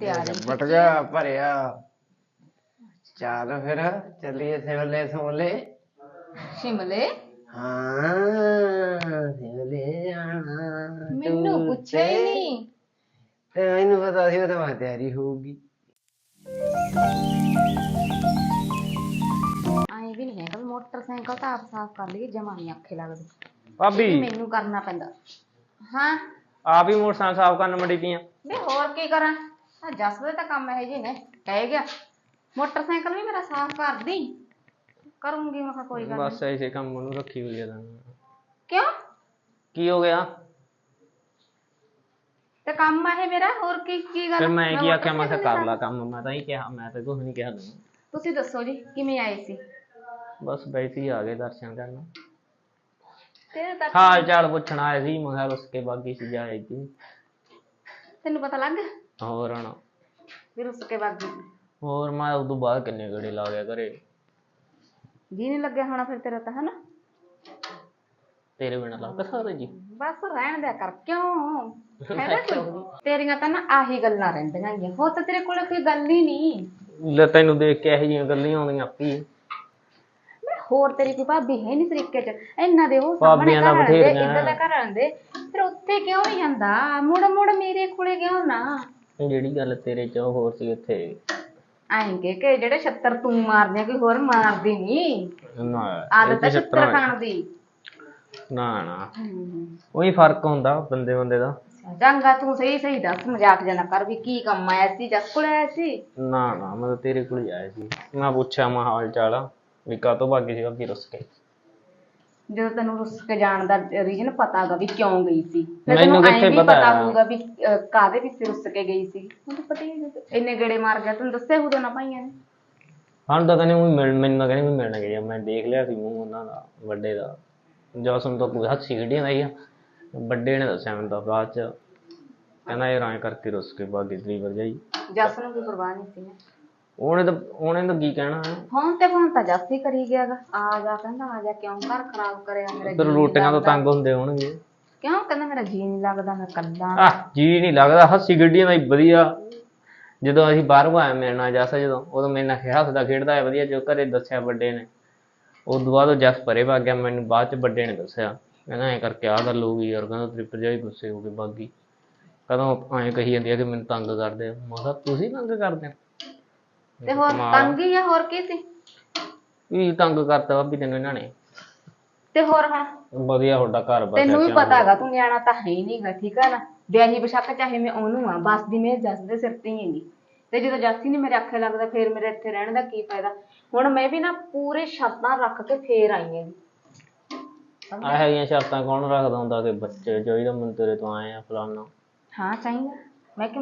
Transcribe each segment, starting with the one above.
ਤਿਆਰੀ ਬਟ ਗਿਆ ਭਰਿਆ। ਚੱਲ ਫਿਰ ਚੱਲੀਏ ਸਿਵਲੇ ਸੋਲੇ ਸ਼ਿਮਲੇ? ਹਾਂ ਸਿਵਲੇ ਆਣਾ ਮੈਨੂੰ ਪੁੱਛਿਆ ਹੀ ਨਹੀਂ। ਤੇ ਮੈਨੂੰ ਪਤਾ ਸੀ ਉਹ ਤਾਂ ਤਿਆਰੀ ਹੋਊਗੀ। ਆਏ ਵੀ ਨਹੀਂ ਹੈਗਾ ਵੀ ਮੋਟਰਸਾਈਕਲ ਤਾਂ ਆਪ ਸਾਫ਼ ਕਰ ਲਈਏ ਜਮਾ ਨਹੀਂ ਆਖੇ ਲੱਗਦੇ। ਭਾਬੀ। ਮੈਨੂੰ ਕਰਨਾ ਪੈਂਦਾ। ਹਾਂ। ਆਪ ਹੀ ਮੋਟਰਸਾਈਕਲ ਸਾਫ਼ ਕਰਨ ਮੰਡੀ ਪਈਆਂ। ਵੇ ਹੋਰ ਕੀ ਕਰਾਂ? ਆ ਜਸ ਦੇ ਤਾਂ ਕੰਮ ਇਹ ਜੀ ਨੇ ਕਹਿ ਗਿਆ। ਮੋਟਰਸਾਈਕਲ ਵੀ ਮੇਰਾ ਸਾਫ਼ ਕਰ ਦੀ ਕਰੂੰਗੀ ਮੈਂ ਕਿਹਾ ਕੋਈ ਗੱਲ ਬਸ ਐਸੇ ਕੰਮ ਨੂੰ ਰੱਖੀ ਹੋਈ ਆ ਤਾਂ। ਨੀ। ਕਿਉਂ? ਕੀ ਹੋ ਗਿਆ? ਤੇ ਕੰਮ ਆ ਇਹ ਮੇਰਾ ਹੋਰ ਕੀ ਕੀ ਗੱਲ? ਕੀ ਆਖਿਆ? ਮੈਂ ਕਿਹਾ ਮੋਟਰਸਾਈਕਲ ਕਰ ਲਾ ਕੰਮ ਮੈਂ ਤਾਂ ਹੀ ਕਿਹਾ ਮੈਂ ਤਾਂ ਕੁਝ ਨਹੀਂ ਕਿਹਾ ਤੈਨੂੰ। ਤੁਸੀਂ ਦੱਸੋ ਜੀ ਕਿਵੇਂ ਆਏ ਸੀ? ਬਸ ਬੈਠੀ ਆ ਗਏ ਦਰਸ਼ਨ ਕਰਨ। ਤੇਰੇ ਤਾਂ ਹਾਲ ਚਾਲ ਪੁੱਛਣ ਆਏ ਸੀ ਮੈਂ ਕਿਹਾ ਰੁੱਸ ਕੇ ਬਾਗੀ ਸੀ ਜਾਏ ਸੀ ਤੈਨੂੰ ਪਤਾ ਲੱਗ ਗਿਆ ਹੋਰ ਹਣ? ਹੋਰ ਮੈਂ ਉਦੋਂ ਬਾਅਦ ਕਿੰਨੇ ਗੜੇ ਲਾ ਗਿਆ ਘਰੇ। ਜੀ ਨਹੀਂ ਲੱਗਿਆ ਹੋਣਾ ਫਿਰ ਤੇਰਾ ਤਾਂ ਹਨਾ? ਤੇਰੇ ਬਿਨਾਂ ਲੱਗ ਸਕਦਾ ਜੀ। ਬਸ ਰਹਿਣ ਦਿਆ ਕਰ ਕਿਉਂ? ਹੈਗਾ ਕੋਈ? ਤੇਰੀਆਂ ਤਾਂ ਨਾ ਆਹੀ ਗੱਲਾਂ ਰਹਿੰਦੀਆਂ ਗੀਆਂ। ਹੋਰ ਤਾਂ ਤੇਰੇ ਕੋਲ ਕੋਈ ਗੱਲ ਹੀ ਨਹੀਂ। ਲੈ ਤੈਨੂੰ ਦੇਖ ਕੇ ਇਹੋ ਜਿਹੀਆਂ ਗੱਲਾਂ ਆਉਂਦੀਆਂ ਆਪੀ। ਮੈਂ ਹੋਰ ਤੇਰੀ ਕੋਈ ਭਾਬੀ ਹੈ ਨਹੀਂ ਤਰੀਕੇ ਚ। ਇਹਨਾਂ ਦੇ ਉਹ ਸਾਹਮਣੇ ਭਾਬੀਆਂ ਤਾਂ ਘਰ ਬਥੇਰੀਆਂ। ਇੱਧਰ ਦਾ ਘਰ ਫਿਰ ਉੱਥੇ ਕਿਉਂ ਨਹੀਂ ਜਾਂਦਾ? ਮੁੜ ਮੁੜ ਮੇਰੇ ਕੋਲੇ ਕਿਉਂ ਨਾ? ਜਿਹੜੀ ਗੱਲ ਤੇਰੇ ਚ ਉਹ ਹੋਰ ਸੀ ਉੱਥੇ? ਐਂ ਕਿ ਕਿ ਜਿਹੜੇ ਛੱਤਰ ਤੂੰ ਮਾਰਦੇ ਕੋਈ ਹੋਰ ਮਾਰਦੀ ਨਹੀਂ ਨਾ ਆਦਤ ਹੈ ਇਹ 'ਚ ਛੱਤਰ ਛਿੱਤਰਾਂ ਖਾਣ ਦੀ। ਨਾ ਨਾ। ਉਹੀ ਫ਼ਰਕ ਹੁੰਦਾ ਬੰਦੇ ਬੰਦੇ ਦਾ। ਚੰਗਾ ਤੂੰ ਸਹੀ ਸਹੀ ਦੱਸ ਮਜ਼ਾਕ ਜਨਾ ਕਰ ਵੀ ਕੀ ਕੰਮ ਆਇਆ ਸੀ ਜਸ ਕੋਲ ਆਇਆ ਸੀ? ਨਾ ਨਾ ਮੈਂ ਤਾਂ ਤੇਰੇ ਕੋਲ ਹੀ ਆਇਆ ਸੀ। ਮੈਂ ਪੁੱਛਿਆ ਮੈਂ ਹਾਲ ਚਾਲ ਵੀ ਕਾਹਤੋਂ ਭਾਗੀ ਸੀ ਅੱਗੇ ਰੁੱਸ ਕੇ। ਜਦੋਂ ਤੈਨੂੰ ਰੁੱਸ ਕੇ ਜਾਣ ਦਾ ਰੀਜਨ ਪਤਾਗਾ ਵੀ ਕਿਉਂ ਗਈ ਸੀ। ਫਿਰ ਮੈਨੂੰ ਤੈਨੂੰ ਐਂ ਕਿੱਥੇ ਵੀ ਪਤਾ ਪਤਾ ਹੈ? ਹੋਊਗਾ ਵੀ ਅਹ, ਕਾਹਦੇ ਵਿੱਚ ਰੁੱਸ ਕੇ ਗਈ ਸੀ। ਮੈਨੂੰ ਪਤਾ ਹੀ ਨਹੀਂ। ਇੰਨੇ ਗੇੜੇ ਮਾਰ ਗਿਆ ਤੈਨੂੰ ਦੱਸਿਆ ਹੋਊਗਾ ਨਾ ਭਾਈਆਂ ਨੇ? ਹਾਂ ਤਾਂ ਕਹਿੰਦੇ ਉਹ ਮਿਲ ਮੈਨੂੰ ਤਾਂ ਕਹਿੰਦੇ ਵੀ ਮਿਲਣ ਗਏ ਆ। ਮੈਂ ਦੇਖ ਲਿਆ ਸੀ ਮੂੰਹ ਉਹਨਾਂ ਦਾ ਵੱਡੇ ਦਾ। ਜਸਨ ਤਾਂ ਕੋਈ ਹੱਥ ਸਿਗੜੀਆਂ ਦਾ ਹੀ ਆ। ਵੱਡੇ ਨੇ ਦੱਸਿਆ ਮੈਨੂੰ ਤਾਂ ਬਾਅਦ ਚ। ਕਹਿੰਦਾ ਇਹ ਰਾਂ ਕਰਕੇ ਰੁੱਸ ਕੇ ਬਾਗੀ ਤਰੀ ਵਰਜਾਈ ਜੱਸ ਨੂੰ ਕੋਈ ਪਰਵਾਹ ਨਹੀਂ ਸੀ ਉਹਨੇ ਤਾਂ ਉਹਨੇ ਤਾਂ ਕੀ ਕਹਿਣਾ ਹੈ? ਫੋਨ ਤੇ ਫੋਨ ਤਾਂ ਜੱਸ ਕਰੀ ਗਿਆਗਾ। ਆ ਜਾ ਕਹਿੰਦਾ ਆ ਜਾ ਕਿਉਂ ਘਰ ਖਰਾਬ ਕਰਿਆ ਮੇਰਾ ਤੇ ਜੀਅ ਨੀ ਰੋਟੀਆਂ ਤੋਂ ਲੱਗਦਾ। ਤੰਗ ਹੁੰਦੇ ਹੋਣਗੇ। ਕਿਉਂ ਕਹਿੰਦਾ ਮੇਰਾ ਜੀ ਨਹੀਂ ਲੱਗਦਾ ਮੈਂ ਕੱਲਾ ਆਹ ਜੀ ਨਹੀਂ ਲੱਗਦਾ ਹੱਸੀ ਗੱਡੀਆਂ ਦਾ ਹੀ ਵਧੀਆ। ਜਦੋਂ ਅਸੀਂ ਬਾਹਰੋਂ ਆਏ ਮੇਰੇ ਨਾਲ ਜੱਸ ਜਦੋਂ ਉਦੋਂ ਮੇਰੇ ਨਾਲ ਹੱਸਦਾ ਖੇਡਦਾ ਹੈ ਵਧੀਆ ਜੋ ਘਰੇ ਦੱਸਿਆ ਵੱਡੇ ਨੇ। ਉਸ ਤੋਂ ਬਾਅਦ ਉਹ ਜੱਸ ਪਰੇ ਭੱਗ ਗਿਆ ਮੈਨੂੰ ਬਾਅਦ ਚ ਵੱਡੇ ਨੇ ਦੱਸਿਆ। ਕਹਿੰਦਾ ਐਂ ਕਰਕੇ ਆਹ ਗੱਲ ਹੋ ਗਈ ਯਾਰ ਕਹਿੰਦਾ ਤੇਰੀ ਭਰਜਾਈ ਗੁੱਸੇ ਹੋ ਕੇ ਬਾਗੀ ਕਦੋਂ ਐਂ ਕਹੀ ਜਾਂਦੀ ਆ ਕਿ ਮੈਨੂੰ ਤੰਗ ਕਰਦੇ ਆ। ਮੈਂ ਕਿਹਾ ਤੁਸੀਂ ਤੰਗ ਕਰਦੇ ਹੋ ਤੇ ਹੋਰ ਤੰਗ ਹੀ ਆ ਹੋਰ ਕੀ ਸੀ? ਵੀ ਤੰਗ ਕਰਤਾ ਵੀ ਤੈਨੂੰ ਇਹਨਾਂ ਨੇ? ਤੇ ਹੋਰ ਹੁਣ? ਵਧੀਆ ਤੁਹਾਡਾ ਘਰ ਬਸ ਤੈਨੂੰ ਵੀ ਪਤਾ ਹੈਗਾ ਤੂੰ ਨਿਆਣਾ ਤਾਂ ਹੈ ਹੀ ਨਹੀਂਗਾ ਠੀਕ ਆ ਨਾ? ਵਿਆਹੀ ਬਸ਼ੱਕ ਚਾਹੇ ਮੈਂ ਉਹਨੂੰ ਆ ਬਸ ਦੀ ਮੇਰੇ ਜੱਸ ਦੇ ਸਿਰ ਤੇ ਹੀ ਹੈਗੀ। ਤੇ ਜਦੋਂ ਜੱਸ ਹੀ ਨਹੀਂ ਮੇਰੇ ਅੱਖੇ ਲੱਗਦਾ ਫੇਰ ਮੇਰੇ ਇੱਥੇ ਰਹਿਣ ਦਾ ਕੀ ਫਾਇਦਾ? ਹੁਣ ਮੈਂ ਵੀ ਨਾ ਪੂਰੇ ਸ਼ਰਤਾਂ ਰੱਖ ਕੇ ਫੇਰ ਆਈ ਹੈਗੀ। ਇਹੋ ਜਿਹੀਆਂ ਸ਼ਰਤਾਂ ਕੌਣ ਰੱਖਦਾ ਹੁੰਦਾ ਕਿ ਬੱਚੇ ਚਾਹੀਦਾ ਮੈਨੂੰ ਤੇਰੇ ਤੋਂ ਆਏ ਆ ਫਲਾਨਾ ਹਾਂ ਚਾਹੀਦਾ। ਮੈਂ ਕਿ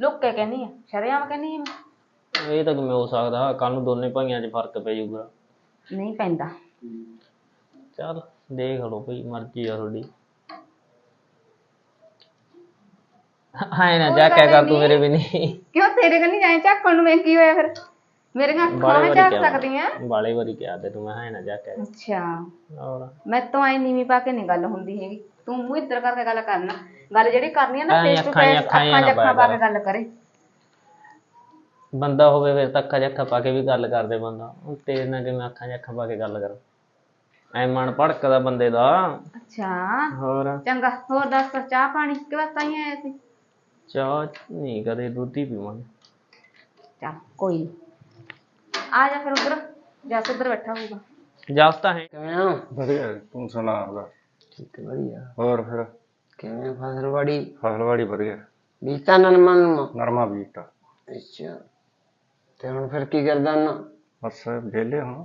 ਲੁੱਕ ਕੇ ਕਹਿੰਦੀ ਆ ਸ਼ਰਿਆਮ ਕਹਿੰਦੀ ਆ ਮੈਂ। ਇਹ ਤਾਂ ਕਿਵੇਂ ਹੋ ਸਕਦਾ? ਕੱਲ ਨੂੰ ਦੋਨੇ ਭਾਈਆਂ 'ਚ ਫ਼ਰਕ ਪੈ ਜਾਊਗਾ। ਨਹੀਂ ਪੈਂਦਾ। ਚੱਲ ਦੇਖ ਲਓ ਭਈ ਮਰਜ਼ੀ ਆ ਤੁਹਾਡੀ। ਹਾਏ ਨਾ ਜਾ ਕੇ ਕਰ ਤੂੰ ਮੇਰੇ ਵੀ ਨਹੀਂ ਕਿਉਂ ਤੇਰੇ ਕੰਨੀ ਜਾਏ? ਝਾਕਣ ਨੂੰ ਮੈਂ ਕੀ ਹੋਇਆ ਫਿਰ। ਮੇਰੇ ਨਾਲ ਅੱਖਾਂ ਵਿੱਚ ਵਾਰੀ ਝਾਕ ਸਕਦੀ ਆ। ਕਿਹਾ ਬਾਲੇ ਵਾਰੀ ਕਿਹਾ ਤੇ ਤੂੰ ਮੈਂ ਹਾਏ ਨਾ ਜਾ ਕੇ ਅੱਛਾ। ਹੋਰ? ਮੈਂ ਤੋਂ ਆਈ ਨੀਵੀਂ ਪਾ ਕੇ ਨਹੀਂ ਗੱਲ ਹੁੰਦੀ ਹੈਗੀ। ਤੂੰ ਮੂੰਹ ਇੱਧਰ ਕਰਕੇ ਗੱਲ ਕਰਨਾ। ਗੱਲ ਜਿਹੜੀ ਕਰਨੀ ਆ ਨਾ ਐਂ ਫੇਸ ਟੂ ਅੱਖਾਂ ਹੀ ਫੇਸ ਅੱਖਾਂ ਹੀ ਅੱਖਾਂ ਨਾ ਜੱਖਾਂ ਪਾ ਕੇ ਗੱਲ ਕਰੇ। ਬੰਦਾ ਹੋਵੇ ਫਿਰ ਤਾਂ ਅੱਖਾਂ 'ਚ ਅੱਖਾਂ ਪਾ ਕੇ ਵੀ ਗੱਲ ਕਰਦੇ ਬੰਦਾ। ਹੁਣ ਤੇਰੇ ਨਾਲ ਕਿਵੇਂ ਅੱਖਾਂ 'ਚ ਅੱਖਾਂ ਪਾ ਕੇ ਗੱਲ ਕਰਾਂ? ਐ ਮਨ ਭੜਕਦਾ ਬੰਦੇ ਦਾ। ਅੱਛਾ। ਹੋਰ? ਚੰਗਾ ਹੋਰ ਦੱਸ ਚਾਹ ਪਾਣੀ? ਕਿ ਬਸ ਤਾਈ ਆਇਆ ਸੀ। ਚਾਹ ਨਹੀਂ ਕਦੇ ਦੁੱਧ ਹੀ ਪੀਵਾਂਗੇ। ਚੱਲ ਕੋਈ ਨੀ। ਆ ਜਾ ਫਿਰ ਉਧਰ। ਜਾ ਉਧਰ ਬੈਠਾ ਹੋਊਗਾ। ਜਸ ਤਾਂ ਹੈ। ਕਿਵੇਂ ਆ ਵਧੀਆ ਤੂੰ ਸੁਣਾ ਉਹਦਾ ਠੀਕ ਵਧੀਆ। ਹੋਰ ਫਿਰ? ਕਿਵੇਂ ਫਸਲਵਾੜੀ? ਫਸਲਵਾੜੀ ਵਧੀਆ। ਬੀਤਾ ਨਰਮਨ ਨੂੰ ਨਰਮਾ ਬੀਜਤਾ। ਅੱਛਾ। ਤੇ ਹੁਣ ਫਿਰ ਕੀ ਕਰਦਾ ਨਾ ਬਸ ਵਿਹਲੇ ਹੁਣ।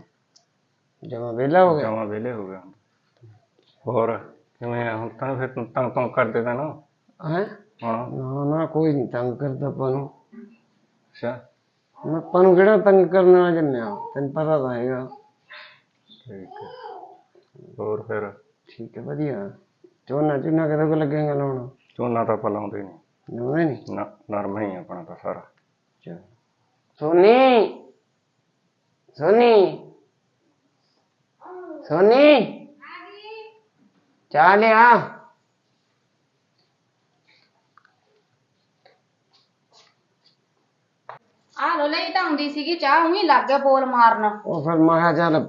ਜਮਾ ਵਿਹਲਾ ਹੋ ਗਿਆ? ਜਮਾ ਵਿਹਲੇ ਹੋ ਗਿਆ ਹੋਰ ਕਿਵੇਂ ਆ? ਹੁਣ ਤਾਂ ਫਿਰ ਤੂੰ ਤੰਗ ਤੰਗ ਕਰਦੇ ਤਾਂ ਨਾ। ਹੈ? ਹਾਂ। ਨਾ ਨਾ ਕੋਈ ਨਹੀਂ ਤੰਗ ਕਰਦਾ ਆਪਾਂ ਨੂੰ। ਅੱਛਾ। ਮੈਂ ਆਪਾਂ ਨੂੰ ਕਿਹੜਾ ਤੰਗ ਕਰਨ ਆ ਜੰਮਿਆ? ਤੈਨੂੰ ਪਤਾ ਤਾਂ ਹੈਗਾ। ਠੀਕ ਹੈ। ਹੋਰ ਫਿਰ? ਠੀਕ ਹੈ ਵਧੀਆ। ਝੋਨਾ ਝੋਨਾ ਕਦੋਂ ਕੋ ਲੱਗੇਗਾ ਲਾਉਣ? ਝੋਨਾ ਤਾਂ ਆਪਾਂ ਲਾਉਂਦੇ ਨਹੀਂ ਲਾਉਂਦੇ ਨਹੀਂ ਨਾ ਨਰਮਾ ਹੀ ਆ ਆਪਣਾ ਤਾਂ ਸਾਰਾ। ਅੱਛਾ। ਸੋਨੀ ਸੋਨੀ ਸੋਨੀ ਚਾਹ ਲਿਆ ਆ ਲੋ ਲਈ ਤਾਂ ਹੁੰਦੀ ਸੀਗੀ ਚਾਹ ਉਹੀ ਲੱਗ ਗਿਆ ਬੋਲ ਮਾਰਨ ਉਹ ਫਿਰ ਮੈਂ ਕਿਹਾ ਚੱਲ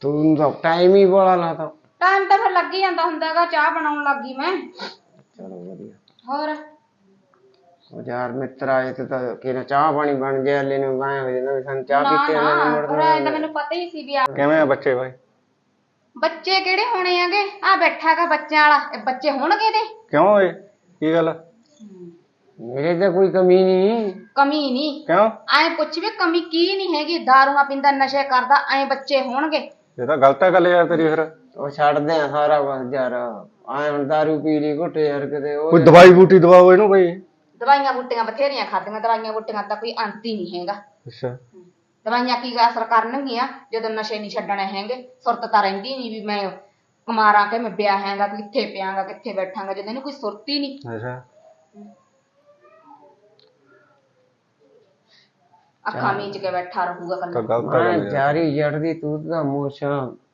ਤੂੰ ਤਾਂ ਟਾਈਮ ਹੀ ਬੜਾ ਲਾਤਾ ਟਾਈਮ ਤਾਂ ਫਿਰ ਲੱਗ ਹੀ ਜਾਂਦਾ ਹੁੰਦਾਗਾ ਚਾਹ ਬਣਾਉਣ ਲੱਗੀ ਮੈਂ ਚਲੋ ਵਧੀਆ ਹੋਰ ਉਹ ਯਾਰ ਮਿੱਤਰ ਆਏ ਤੇ ਤਾਂ ਕਿਹਨੇ ਚਾਹ ਪਾਣੀ ਬਣ ਗਿਆ ਲੈ ਨੂੰ ਗਾਇਆ ਹੋ ਜਾਂਦਾ ਵੀ ਸਾਨੂੰ ਚਾਹ ਨਾ ਪੀਤੇ ਇਹਨਾਂ ਨੇ ਨਾ ਤਾਂ ਮੈਨੂੰ ਪਤਾ ਹੀ ਸੀ ਵੀ ਆ। ਕਿਵੇਂ ਆ ਬੱਚੇ ਬਾਈ? ਬੱਚੇ ਕਿਹੜੇ ਹੋਣੇ ਆਗੇ? ਆ ਬੈਠਾਗਾ ਬੱਚਿਆਂ ਵਾਲਾ। ਇਹ ਬੱਚੇ ਹੋਣਗੇ ਤੇ? ਕਿਉਂ ਓਏ? ਕੀ ਗੱਲ ਮੇਰੇ ਤਾਂ ਕੋਈ ਕਮੀ ਨਹੀਂ। ਕਮੀ ਨਹੀਂ। ਕਿਉਂ? ਐ ਕੁਛ ਵੀ ਕਮੀ ਕੀ ਨਹੀਂ ਹੈਗੀ ਦਾਰੂਆਂ ਪੀਂਦਾ ਨਸ਼ੇ ਕਰਦਾ ਐ ਬੱਚੇ ਹੋਣਗੇ। ਇਹ ਤਾਂ ਗਲਤ ਹੈ ਗੱਲ ਯਾਰ ਤੇਰੀ ਫਿਰ। ਉਹ ਛੱਡਦੇ ਆ ਸਾਰਾ ਕੁਝ ਯਾਰ। ਆਏ ਹੁਣ ਦਾਰੂ ਪੀ ਲਈ ਘੁੱਟ ਯਾਰ ਕਿਤੇ ਉਹ ਕੋਈ ਦਵਾਈ ਬੂਟੀ ਦਵਾਓ ਇਹਨੂੰ ਬਈ। ਦਵਾਈਆਂ ਬੂਟੀਆਂ ਬਥੇਰੀਆਂ ਖਾਦੀਆਂ ਦਵਾਈਆਂ ਬੂਟੀਆਂ ਦਾ ਕੋਈ ਅੰਤ ਹੀ ਨਹੀਂ ਹੈਗਾ। ਅੱਛਾ। ਦਵਾਈਆਂ ਕੀ ਅਸਰ ਕਰਨਗੀਆਂ ਜਦੋਂ ਨਸ਼ੇ ਨਹੀਂ ਛੱਡਣੇ ਹੈਗੇ ਸੁਰਤ ਤਾਂ ਰਹਿੰਦੀ ਨਹੀਂ ਵੀ ਮੈਂ ਕੁਮਾਰਾਂ ਕੇ ਮੈਂ ਵਿਆਹ ਹੈਗਾ ਕਿੱਥੇ ਪਿਆਂਗਾ ਕਿੱਥੇ ਬੈਠਾਂਗਾ ਜਦੋਂ ਇਹਨੂੰ ਕੋਈ ਸੁਰਤ ਹੀ ਨਹੀਂ। ਅੱਛਾ। ਅੱਖਾਂ ਮੀਚ ਕੇ ਬੈਠਾ ਰਹੂਗਾ ਤਾਂ ਕੱਲਾ ਗਲਤ ਮੈਂ ਜਾਰੀ ਜੜਦੀ ਤੂੰ ਤਾਂ ਮੋਸ਼ਾ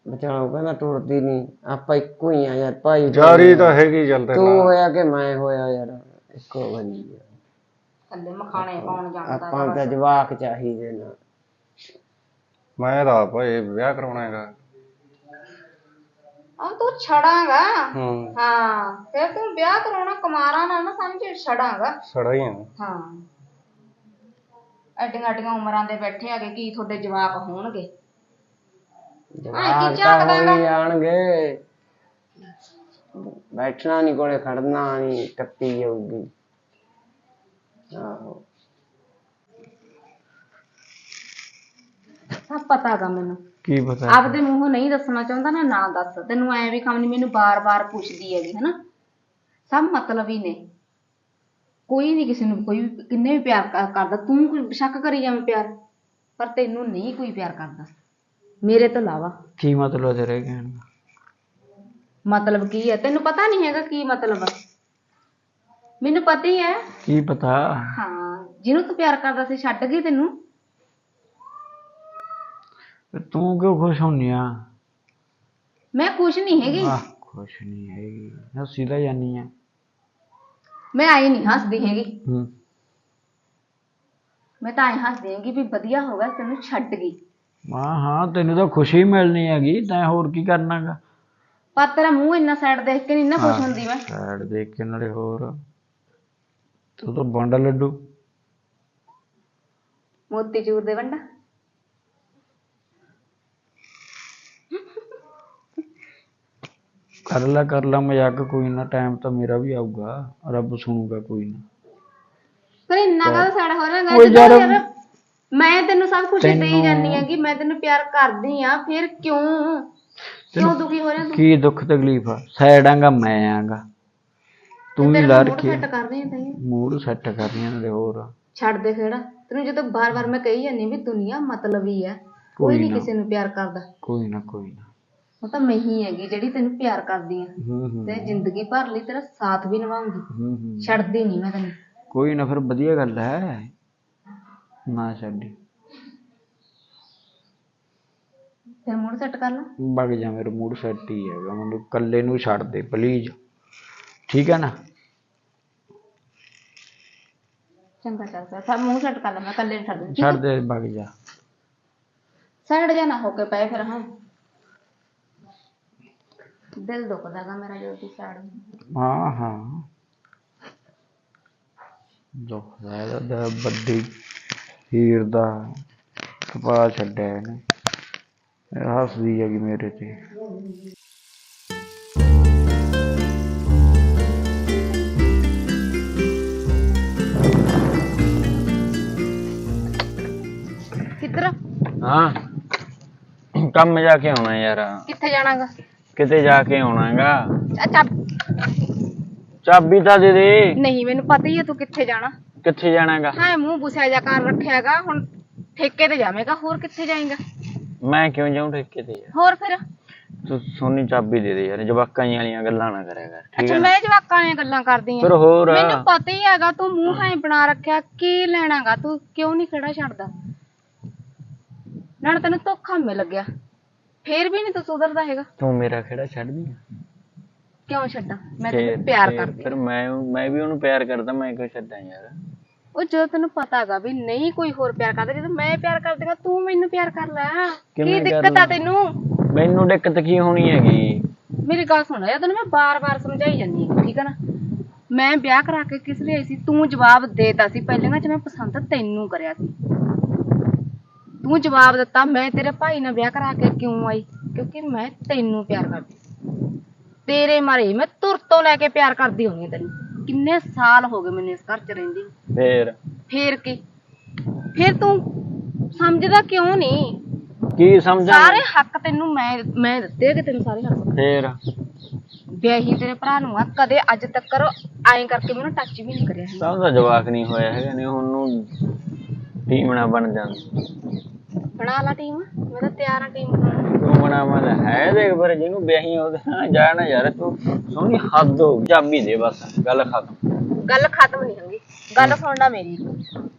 ਬਚਾਓ ਕਹਿੰਦਾ ਟੁੱਟਦੀ ਨਹੀਂ। ਆਪਾਂ ਇੱਕੋ ਹੀ ਆ ਯਾਰ ਭਾਈ ਜਾਰੀ ਤਾਂ ਹੈਗੀ ਚੱਲਦੇ ਤੂੰ ਹੋਇਆ ਕਿ ਮੈਂ ਹੋਇਆ ਯਾਰ। ਇੱਕੋ ਬੰਦੀ ਆ। ਕੱਲੇ ਮਖਾਣੇ ਪਾਉਣ ਜਾਂਦਾ ਆਪਾਂ ਤਾਂ ਜਵਾਕ ਚਾਹੀਦੇ ਨਾ। ਮੈਂ ਤਾਂ ਭਾਈ ਵਿਆਹ ਕਰਾਉਣਾ ਹੈਗਾ। ਆ ਤੂੰ ਛੜਾਂਗਾ। ਹੂੰ। ਹਾਂ ਫਿਰ ਤੂੰ ਵਿਆਹ ਕਰਾਉਣਾ ਕੁਮਾਰਾਂ ਨਾਲ ਨਾ ਸਮਝ ਛੜਾਂਗਾ। ਸੜਾ ਹੀ ਆ। ਹਾਂ। ਐਡੀਆਂ ਐਡੀਆਂ ਉਮਰਾਂ ਦੇ ਬੈਠੇ ਹੈਗੇ ਕੀ ਤੁਹਾਡੇ ਜਵਾਕ ਹੋਣਗੇ? ਜਵਾਕ ਤਾਂ ਝਾਕਦਾ ਹੋ ਹੀ ਜਾਣਗੇ। ਬੈਠਣਾ ਨਹੀਂ ਕੋਲੇ ਖੜਨਾ ਨਹੀਂ ਟੱਪੀ ਜਾਊਗੀ। ਆਹੋ। ਸਭ ਪਤਾਗਾ ਮੈਨੂੰ। ਕੀ ਪਤਾ? ਆਪਦੇ ਮੂੰਹੋਂ ਨਹੀਂ ਦੱਸਣਾ ਚਾਹੁੰਦਾ ਨਾ ਨਾ ਦੱਸ। ਤੈਨੂੰ ਐ ਵੀ ਕੰਮ ਨਹੀਂ ਮੈਨੂੰ ਬਾਰ-ਬਾਰ ਪੁੱਛਦੀ ਹੈਗੀ ਹਨਾ? ਸਭ ਮਤਲਬ ਹੀ ਨੇ। ਕੋਈ ਨਹੀਂ ਕਿਸੇ ਨੂੰ ਕੋਈ ਵੀ ਕਿੰਨੇ ਵੀ ਪਿਆਰ ਕਰ- ਕਰਦਾ ਤੂੰ ਕੋਈ ਸ਼ੱਕ ਕਰੀ ਜਾਵੇਂ ਪਿਆਰ? ਪਰ ਤੈਨੂੰ ਨਹੀਂ ਕੋਈ ਪਿਆਰ ਕਰਦਾ। ਮੇਰੇ ਤੋਂ ਇਲਾਵਾ। ਕੀ ਮਤਲਬ ਤੇਰੇ ਕਹਿਣ ਦਾ? ਮਤਲਬ ਕੀ ਹੈ? ਤੈਨੂੰ ਪਤਾ ਨਹੀਂ ਹੈਗਾ ਕੀ ਮਤਲਬ? ਆ ਮੈਨੂੰ ਪਤਾ ਹੀ ਹੈ। ਕੀ ਪਤਾ? ਹਾਂ ਜਿਹਨੂੰ ਤੂੰ ਪਿਆਰ ਕਰਦਾ ਸੀ ਛੱਡ ਗਈ ਤੈਨੂੰ। ਤੇ ਕਿਉਂ ਖੁਸ਼ ਹੁੰਨੀ ਆ? ਮੈਂ ਖੁਸ਼ ਨਹੀਂ ਹੈਗੀ। ਆਹ ਖੁਸ਼ ਨਹੀਂ ਹੈਗੀ। ਹੱਸੀ ਤਾਂ ਜਾਨੀ ਆ। ਮੈਂ ਆਈ ਨਹੀਂ ਹੱਸਦੀ ਹੈਗੀ। ਹੂੰ। ਮੈਂ ਤਾਂ ਐ ਹੱਸਦੀ ਹੈਗੀ ਵੀ ਵਧੀਆ ਹੋ ਗਿਆ ਤੈਨੂੰ ਛੱਡ ਗਈ। ਹਾਂ ਹਾਂ ਤੈਨੂੰ ਤਾਂ ਖੁਸ਼ੀ ਮਿਲਣੀ ਹੈਗੀ ਤੈਂ ਹੋਰ ਕੀ ਕਰਨਾਗਾ ਪਰ ਤੇਰਾ ਮੂੰਹ ਇੰਨਾ ਸਾਈਡ ਦੇਖ ਕੇ ਨਹੀਂ ਨਾ ਖੁਸ਼ ਹੁੰਦੀ ਮੈਂ। ਸਾਈਡ ਦੇਖ ਕੇ ਨਾਲੇ ਹੋਰ। ਤੂੰ ਤਾਂ ਬੰਡਾ ਲੱਡੂ। ਮੋਤੀ ਚੂਰ ਦੇ ਵੰਡਾ। ਕਰ ਲੈ ਕਰ ਲੈ ਮਜ਼ਾਕ ਕੋਈ ਨਾ ਟਾਈਮ ਤਾਂ ਮੇਰਾ ਵੀ ਆਊਗਾ। ਰੱਬ ਸੁਣੂਗਾ ਕੋਈ ਨਾ। ਪਰ ਇੰਨਾ ਕਾ ਸਾਡਾ ਹੋ ਰਿਹਾ ਜਦੋਂ ਯਾਰ, ਮੈਂ ਤੈਨੂੰ ਸਭ ਕੁਝ ਦੇਈ ਜਾਂਦੀ ਆ ਕਿ ਮੈਂ ਤੈਨੂੰ ਪਿਆਰ ਕਰਦੀ ਆ ਫਿਰ ਕਿਉਂ? ਕਿਉਂ ਦੁਖੀ ਹੋ ਰਿਹਾ ਤੂੰ? ਕੀ ਦੁੱਖ ਤਕਲੀਫ ਆ? ਆਂਗਾ ਮੈਂ ਆਂਗਾ। ਤੂੰ ਵੀ ਲੜ ਕੇ ਸੈੱਟ ਕਰ ਰਹੀ ਆ ਤਾਈ ਮੂਡ ਸੈੱਟ ਕਰ ਰਹੀਆਂ ਨਾਲੇ ਹੋਰ। ਛੱਡ ਦੇ ਖੇੜਾ। ਤੈਨੂੰ ਜਦੋਂ ਬਾਰ-ਬਾਰ ਮੈਂ ਕਹੀ ਜਾਂਦੀ ਵੀ ਦੁਨੀਆ ਮਤਲਬੀ ਆ ਕੋਈ ਨਹੀਂ ਨਾ। ਕਿਸੇ ਨੂੰ ਪਿਆਰ ਕਰਦਾ। ਕੋਈ ਨਾ ਕੋਈ ਨਾ। ਉਹ ਤਾਂ ਮੈਂ ਹੀ ਹੈਗੀ ਜਿਹੜੀ ਤੈਨੂੰ ਪਿਆਰ ਕਰਦੀ ਆ। ਹੂੰ ਹੂੰ ਤੇ ਜ਼ਿੰਦਗੀ ਭਰ ਲਈ ਤੇਰਾ ਸਾਥ ਵੀ ਨਿਭਾਉਂਗੀ ਹੂੰ ਹੂੰ। ਛੱਡਦੀ ਨਹੀਂ ਮੈਂ ਤੈਨੂੰ। ਕੋਈ ਨਾ ਫਿਰ ਵਧੀਆ ਗੱਲ ਹੈ। ਨਾ ਛੱਡੀ। ਫਿਰ ਮੂਡ ਸੈੱਟ ਕਰ ਲੈ। ਵਗ ਜਾ ਮੇਰਾ ਮੂਡ ਸੈੱਟ ਹੀ ਹੈਗਾ ਮੈਨੂੰ ਇਕੱਲੇ ਨੂੰ ਛੱਡ ਦੇ ਪਲੀਜ਼ ਠੀਕ ਹੈ ਨਾ? ਚੰਗਾ ਚੱਲ ਸਭ ਮੂੰਹ ਸੈੱਟ ਕਰ ਲੈ ਮੈਂ ਕੱਲੇ ਨੂੰ ਛੱਡ ਦਿੰਦੀ। ਛੱਡ ਦੇ ਵਗ ਜਾ। ਸਾਈਡ ਜਾ ਨਾ ਹੋ ਕੇ ਪਏ ਫਿਰ ਹਾਂ। ਦਿਲ ਦੁਖਦਾ ਗਾ ਮੇਰਾ ਜੋ ਤੂੰ ਸਾਈਡ ਹਾਂ ਹਾਂ। ਦੁੱਖ ਦਾ ਇਹਦਾ ਦਾ ਵੱਡੀ ਹੀਰ ਦਾ ਕਪਾ ਛੱਡਿਆ ਇਹਨੇ। ਇਹ ਹੱਸਦੀ ਹੈਗੀ ਮੇਰੇ ਤੇ। ਕਿੱਧਰ? ਹਾਂ। ਕੰਮ ਜਾ ਕੇ ਆਉਣਾ ਯਾਰ। ਕਿੱਥੇ ਜਾਣਾਗਾ? ਕਿਤੇ ਜਾ ਕੇ ਆਉਣਾਗਾ। ਅੱਛਾ ਚਾਬੀ ਤਾਂ ਦੇ ਦੇ। ਨਹੀਂ ਮੈਨੂੰ ਪਤਾ ਹੀ ਹੈ ਤੂੰ ਕਿੱਥੇ ਜਾਣਾ। ਕਿੱਥੇ ਜਾਣਾਗਾ? ਹਾਂ ਮੂੰਹ ਬੁਸਿਆ ਜਾ ਕਰ ਰੱਖਿਆਗਾ। ਹੁਣ ਠੇਕੇ ਤੇ ਜਾਵੇਂਗਾ। ਹੋਰ ਕਿੱਥੇ ਜਾਏਗਾ? ਮੈਂ ਕਿਉਂ ਜਾਉਂ ਠੇਕੇ ਤੇ ਯਾਰ? ਹੋਰ ਫਿਰ? ਤੂੰ ਸੋਨੀ ਚਾਬੀ ਦੇ ਦੇ ਯਾਰ ਜਵਾਕਾਂ ਜਿਹੀਆਂ ਵਾਲੀਆਂ ਗੱਲਾਂ ਨਾ ਕਰਿਆ ਕਰ ਠੀਕ ਅੱਛਾ ਹੈ ਨਾ? ਮੈਂ ਜਵਾਕਾਂ ਦੀਆਂ ਗੱਲਾਂ ਕਰਦੀ ਫਿਰ ਆ ਹੋਰ? ਮੈਨੂੰ ਪਤਾ ਹੀ ਹੈਗਾ ਤੂੰ ਮੂੰਹ ਹਾਂ ਬਣਾ ਰੱਖਿਆ ਕੀ ਲੈਣਾਗਾ ਤੂੰ ਕਿਉਂ ਨਹੀਂ ਖੜਾ ਛੱਡਦਾ? ਨਾਲ ਤੈਨੂੰ ਧੋਖਾ ਮਿਲ ਗਿਆ ਫੇਰ ਵੀ ਨਹੀਂ ਤੂੰ ਸੁਧਰਦਾ ਹੈਗਾ। ਤੂੰ ਮੇਰਾ ਖੇੜਾ ਛੱਡਦੀ ਕਿਉਂ ਛੱਡਾਂ? ਮੈਂ ਫਿਰ- ਤੈਨੂੰ ਪਿਆਰ ਫਿਰ- ਕਰਦੀ ਫਿਰ ਮੈਂ ਮੈਂ ਵੀ ਉਹਨੂੰ ਪਿਆਰ ਕਰਦਾ ਮੈਂ ਕਿਉਂ ਛੱਡਾਂ ਯਾਰ? ਉਹ ਜਦੋਂ ਤੈਨੂੰ ਪਤਾਗਾ ਵੀ ਨਹੀਂ ਕੋਈ ਹੋਰ ਪਿਆਰ ਕਰਦਾ ਜਦੋਂ ਮੈਂ ਪਿਆਰ ਕਰਦੀ ਹਾਂ ਤੂੰ ਮੈਨੂੰ ਪਿਆਰ ਕਰ ਲੈ। ਕੀ ਕਿਵੇਂ ਕਰ ਦਿੱਕਤ ਆ ਲਾਂ? ਤੈਨੂੰ? ਮੈਨੂੰ ਦਿੱਕਤ ਕੀ ਹੋਣੀ ਹੈਗੀ? ਮੇਰੀ ਗੱਲ ਸੁਣ ਯਾਰ ਤੈਨੂੰ ਮੈਂ ਬਾਰ-ਬਾਰ ਸਮਝਾਈ ਜਾਂਦੀ ਹਾਂ ਠੀਕ ਹੈ ਨਾ? ਮੈਂ ਵਿਆਹ ਕਰਾ ਕੇ ਕਿਸ ਲਈ ਆਈ ਸੀ? ਤੂੰ ਜਵਾਬ ਦੇਤਾ ਸੀ ਪਹਿਲਾਂ ਚ ਮੈਂ ਪਸੰਦ ਤੈਨੂੰ ਕਰਿਆ ਸੀ। ਤੂੰ ਜਵਾਬ ਦਿੱਤਾ ਮੈਂ ਤੇਰੇ ਭਾਈ ਨਾਲ ਵਿਆਹ ਕਰਾ ਕੇ ਕਿਉਂ ਆਈ? ਕਿਉਂਕਿ ਮੈਂ ਤੈਨੂੰ ਪਿਆਰ ਕਰਦੀ ਸੀ। ਤੇਰੇ ਮਾਰੇ ਮੈਂ ਤੁਰ ਤੋਂ ਲੈ ਕੇ ਪਿਆਰ ਕਰਦੀ ਹੋਣੀ ਤੈਨੂੰ। ਕਿੰਨੇ ਸਾਲ ਹੋ ਗਏ ਮੈਨੂੰ ਇਸ ਘਰ ਚ ਰਹਿੰਦੀ ਨੂੰ। ਫੇਰ? ਫੇਰ ਕੀ? ਫੇਰ ਤੂੰ ਸਮਝਦਾ ਕਿਉਂ ਨਹੀਂ ਕੀ ਸਮਝਾਂ? ਸਾਰੇ ਹੱਕ ਤੈਨੂੰ ਮੈਂ ਮੈਂ ਦਿੱਤੇ ਹੈਗੇ ਤੈਨੂੰ ਸਾਰੇ ਹੱਕ? ਫੇਰ? ਵਿਆਹੀ ਤੇਰੇ ਭਰਾ ਨੂੰ ਆ ਕਦੇ ਅੱਜ ਤੱਕ ਐਂ ਕਰਕੇ ਮੈਨੂੰ ਟੱਚ ਵੀ ਨਹੀਂ ਕਰਿਆ ਹੈਗਾ। ਸਭ ਦਾ ਜਵਾਕ ਨਹੀਂ ਹੋਇਆ ਹੈਗਾ ਨਹੀਂ ਹੁਣ ਨੂੰ ਟੀਮਣਾ ਬਣ ਜਾਂਦਾ ਬਣਾ ਲਾ ਟੀਮ ਮੈਂ ਤਾਂ ਤਿਆਰ ਆ ਟੀਮ ਬਣਾਉਣ ਨੂੰ। ਤੂੰ ਬਣਾ ਮੈਂ ਹੈ ਦੇਖ ਪਰ ਜਿਹਨੂੰ ਵਿਆਹੀ ਉਹਦੇ ਨਾਲ ਜਾਣਾ ਯਾਰ ਤੂੰ ਸੋਹਣੀ ਹੱਦ ਹੋ ਗਈ। ਚਾਬੀ ਦੇ ਬਸ ਗੱਲ ਖਤਮ। ਗੱਲ ਖਤਮ ਨਹੀਂ ਹੋਗੀ ਗੱਲ ਸੁਣਨਾ ਮੇਰੀ।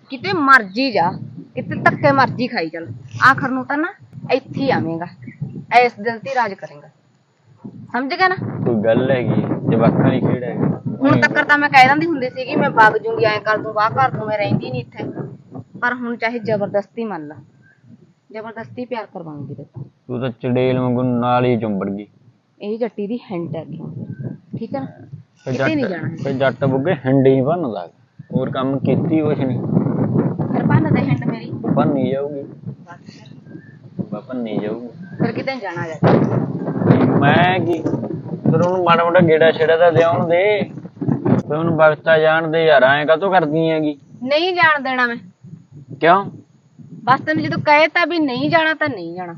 ਕਿਤੇ ਮਰਜ਼ੀ ਜਾ ਕਿਤੇ ਧੱਕੇ ਮਰਜ਼ੀ ਖਾਈ ਚੱਲ। ਆਖਰ ਨੂੰ ਤਾਂ ਨਾ ਇੱਥੇ ਹੀ ਆਵੇਂਗਾ ਐਸ ਦਿਲ ਤੇ ਹੀ ਰਾਜ ਕਰੇਗਾ। ਸਮਝ ਗਿਆ ਨਾ? ਕੋਈ ਗੱਲ ਹੈਗੀ ਜਵਾਕਾਂ ਦੀ ਖੇਡ ਹੈਗੀ। ਹੁਣ ਤੱਕ ਤਾਂ ਮੈਂ ਕਹਿ ਦਿੰਦੀ ਹੁੰਦੀ ਸੀਗੀ ਮੈਂ ਵਗ ਜੂੰਗੀ ਐਂ ਕਰ ਦੂੰ ਵਾਹ ਕਰ ਦੂੰ ਮੈਂ ਰਹਿੰਦੀ ਨਹੀਂ ਇੱਥੇ। ਪਰ ਹੁਣ ਚਾਹੇ ਜ਼ਬਰਦਸਤੀ ਮੰਨ ਲਾ। ਜ਼ਬਰਦਸਤੀ ਪਿਆਰ ਕਰਵਾਉਂਗੀ ਤੇ ਤੂੰ ਤਾਂ ਚੜੇਲ ਵਾਂਗੂ ਨਾਲ ਹੀ ਚੁੰਬੜ ਗਈ। ਇਹ ਜੱਟੀ ਦੀ ਹੈਂਟ ਹੈਗੀ। ਠੀਕ ਹੈ ਨਾ? ਤੇ ਕਿਤੇ ਨਹੀਂ ਜਾਣਾ। ਤੇ ਜੱਟ ਬੁੱਗੇ ਹੰਡੀ ਭੰਨਦਾ। ਹੋਰ ਕੰਮ ਕੀਤੀ ਕੁਛ ਨਹੀਂ। ਫਿਰ ਭੰਨ ਦੇ ਹੈਂਟ ਮੇਰੀ। ਭੰਨੀ ਜਾਊਗੀ। ਬਾ ਭੰਨੀ ਜਾਊਗੀ। ਫਿਰ ਕਿਤੇ ਜਾਣਾ ਜਾ ਮੈਂ ਕੀ? ਫਿਰ ਉਹਨੂੰ ਮਾੜਾ ਮੋਟਾ ਗੇੜਾ ਛੇੜਾ ਤਾਂ ਉਹਨੂੰ ਦੇ। ਫਿਰ ਉਹਨੂੰ ਬਖਤਾ ਜਾਣ ਦੇ ਯਾਰ। ਐਂ ਕਾਤੋਂ ਕਰਦੀ ਹੈਗੀ? ਨਹੀਂ ਜਾਣ ਦੇਣਾ ਮੈਂ। ਕਿਉਂ? ਬਸ ਤੈਨੂੰ ਜਦੋਂ ਕਹੇ ਤਾਂ ਵੀ ਨਹੀਂ ਜਾਣਾ ਤਾਂ ਨਹੀਂ ਜਾਣਾ।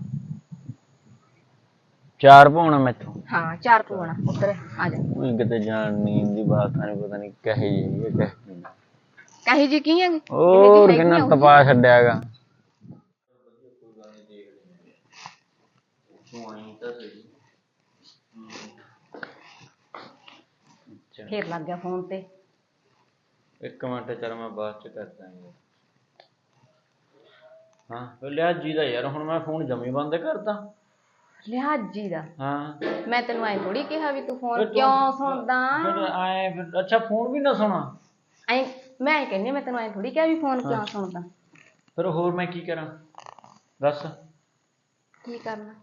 ਚਾਰ ਪਾਉਣਾ ਮੈਥੋਂ। ਹਾਂ ਚਾਰ ਪਵਾਣਾ ਉੱਧਰ ਆ ਜਾ। ਕੋਈ ਕਿਤੇ ਜਾਣ ਨਹੀਂ ਦੀ ਬਾਤ ਨਹੀਂ ਪਤਾ ਨਹੀਂ ਕਹੇ ਜੀ ਇਹ ਕਹੇ। ਜੀ। ਕਹੀ ਜੀ ਕੀ ਹੈਗੀ ਹੋਰ ਕਿੰਨਾ। ਤਪਾ ਛੱਡਿਆਗਾ ਫੇਰ ਲੱਗ ਗਿਆ ਫੋਨ ਤੇ। ਇੱਕ ਮਿੰਟ ਚੱਲ ਮੈਂ ਬਾਅਦ ਚ ਕਰਦਾ ਹਾਂ। ਹਾਂ ਉਹ ਲਿਆ ਜੀ ਦਾ ਯਾਰ ਹੁਣ ਮੈਂ ਫੋਨ ਜਮੀ ਬੰਦ ਕਰਦਾ ਲਿਹਾਜੀ ਦਾ? ਹਾਂ। ਮੈਂ ਤੈਨੂੰ ਐ ਥੋੜੀ ਕਿਹਾ ਵੀ ਤੂੰ ਫੋਨ ਕਿਉਂ ਫਿਰ ਸੁਣਦਾ ਆਏ ਫਿਰ ਅੱਛਾ ਫੋਨ ਵੀ ਨਾ ਸੁਣਾ। ਐ ਮੈਂ ਐ ਮੈਂ ਤੈਨੂੰ ਐ ਥੋੜੀ ਕਿਹਾ ਵੀ ਫੋਨ ਕਿਉਂ ਸੁਣਦਾ? ਫਿਰ ਹੋਰ ਮੈਂ ਕੀ ਕਰਾਂ? ਦੱਸ। ਕੀ ਕਰਨਾ?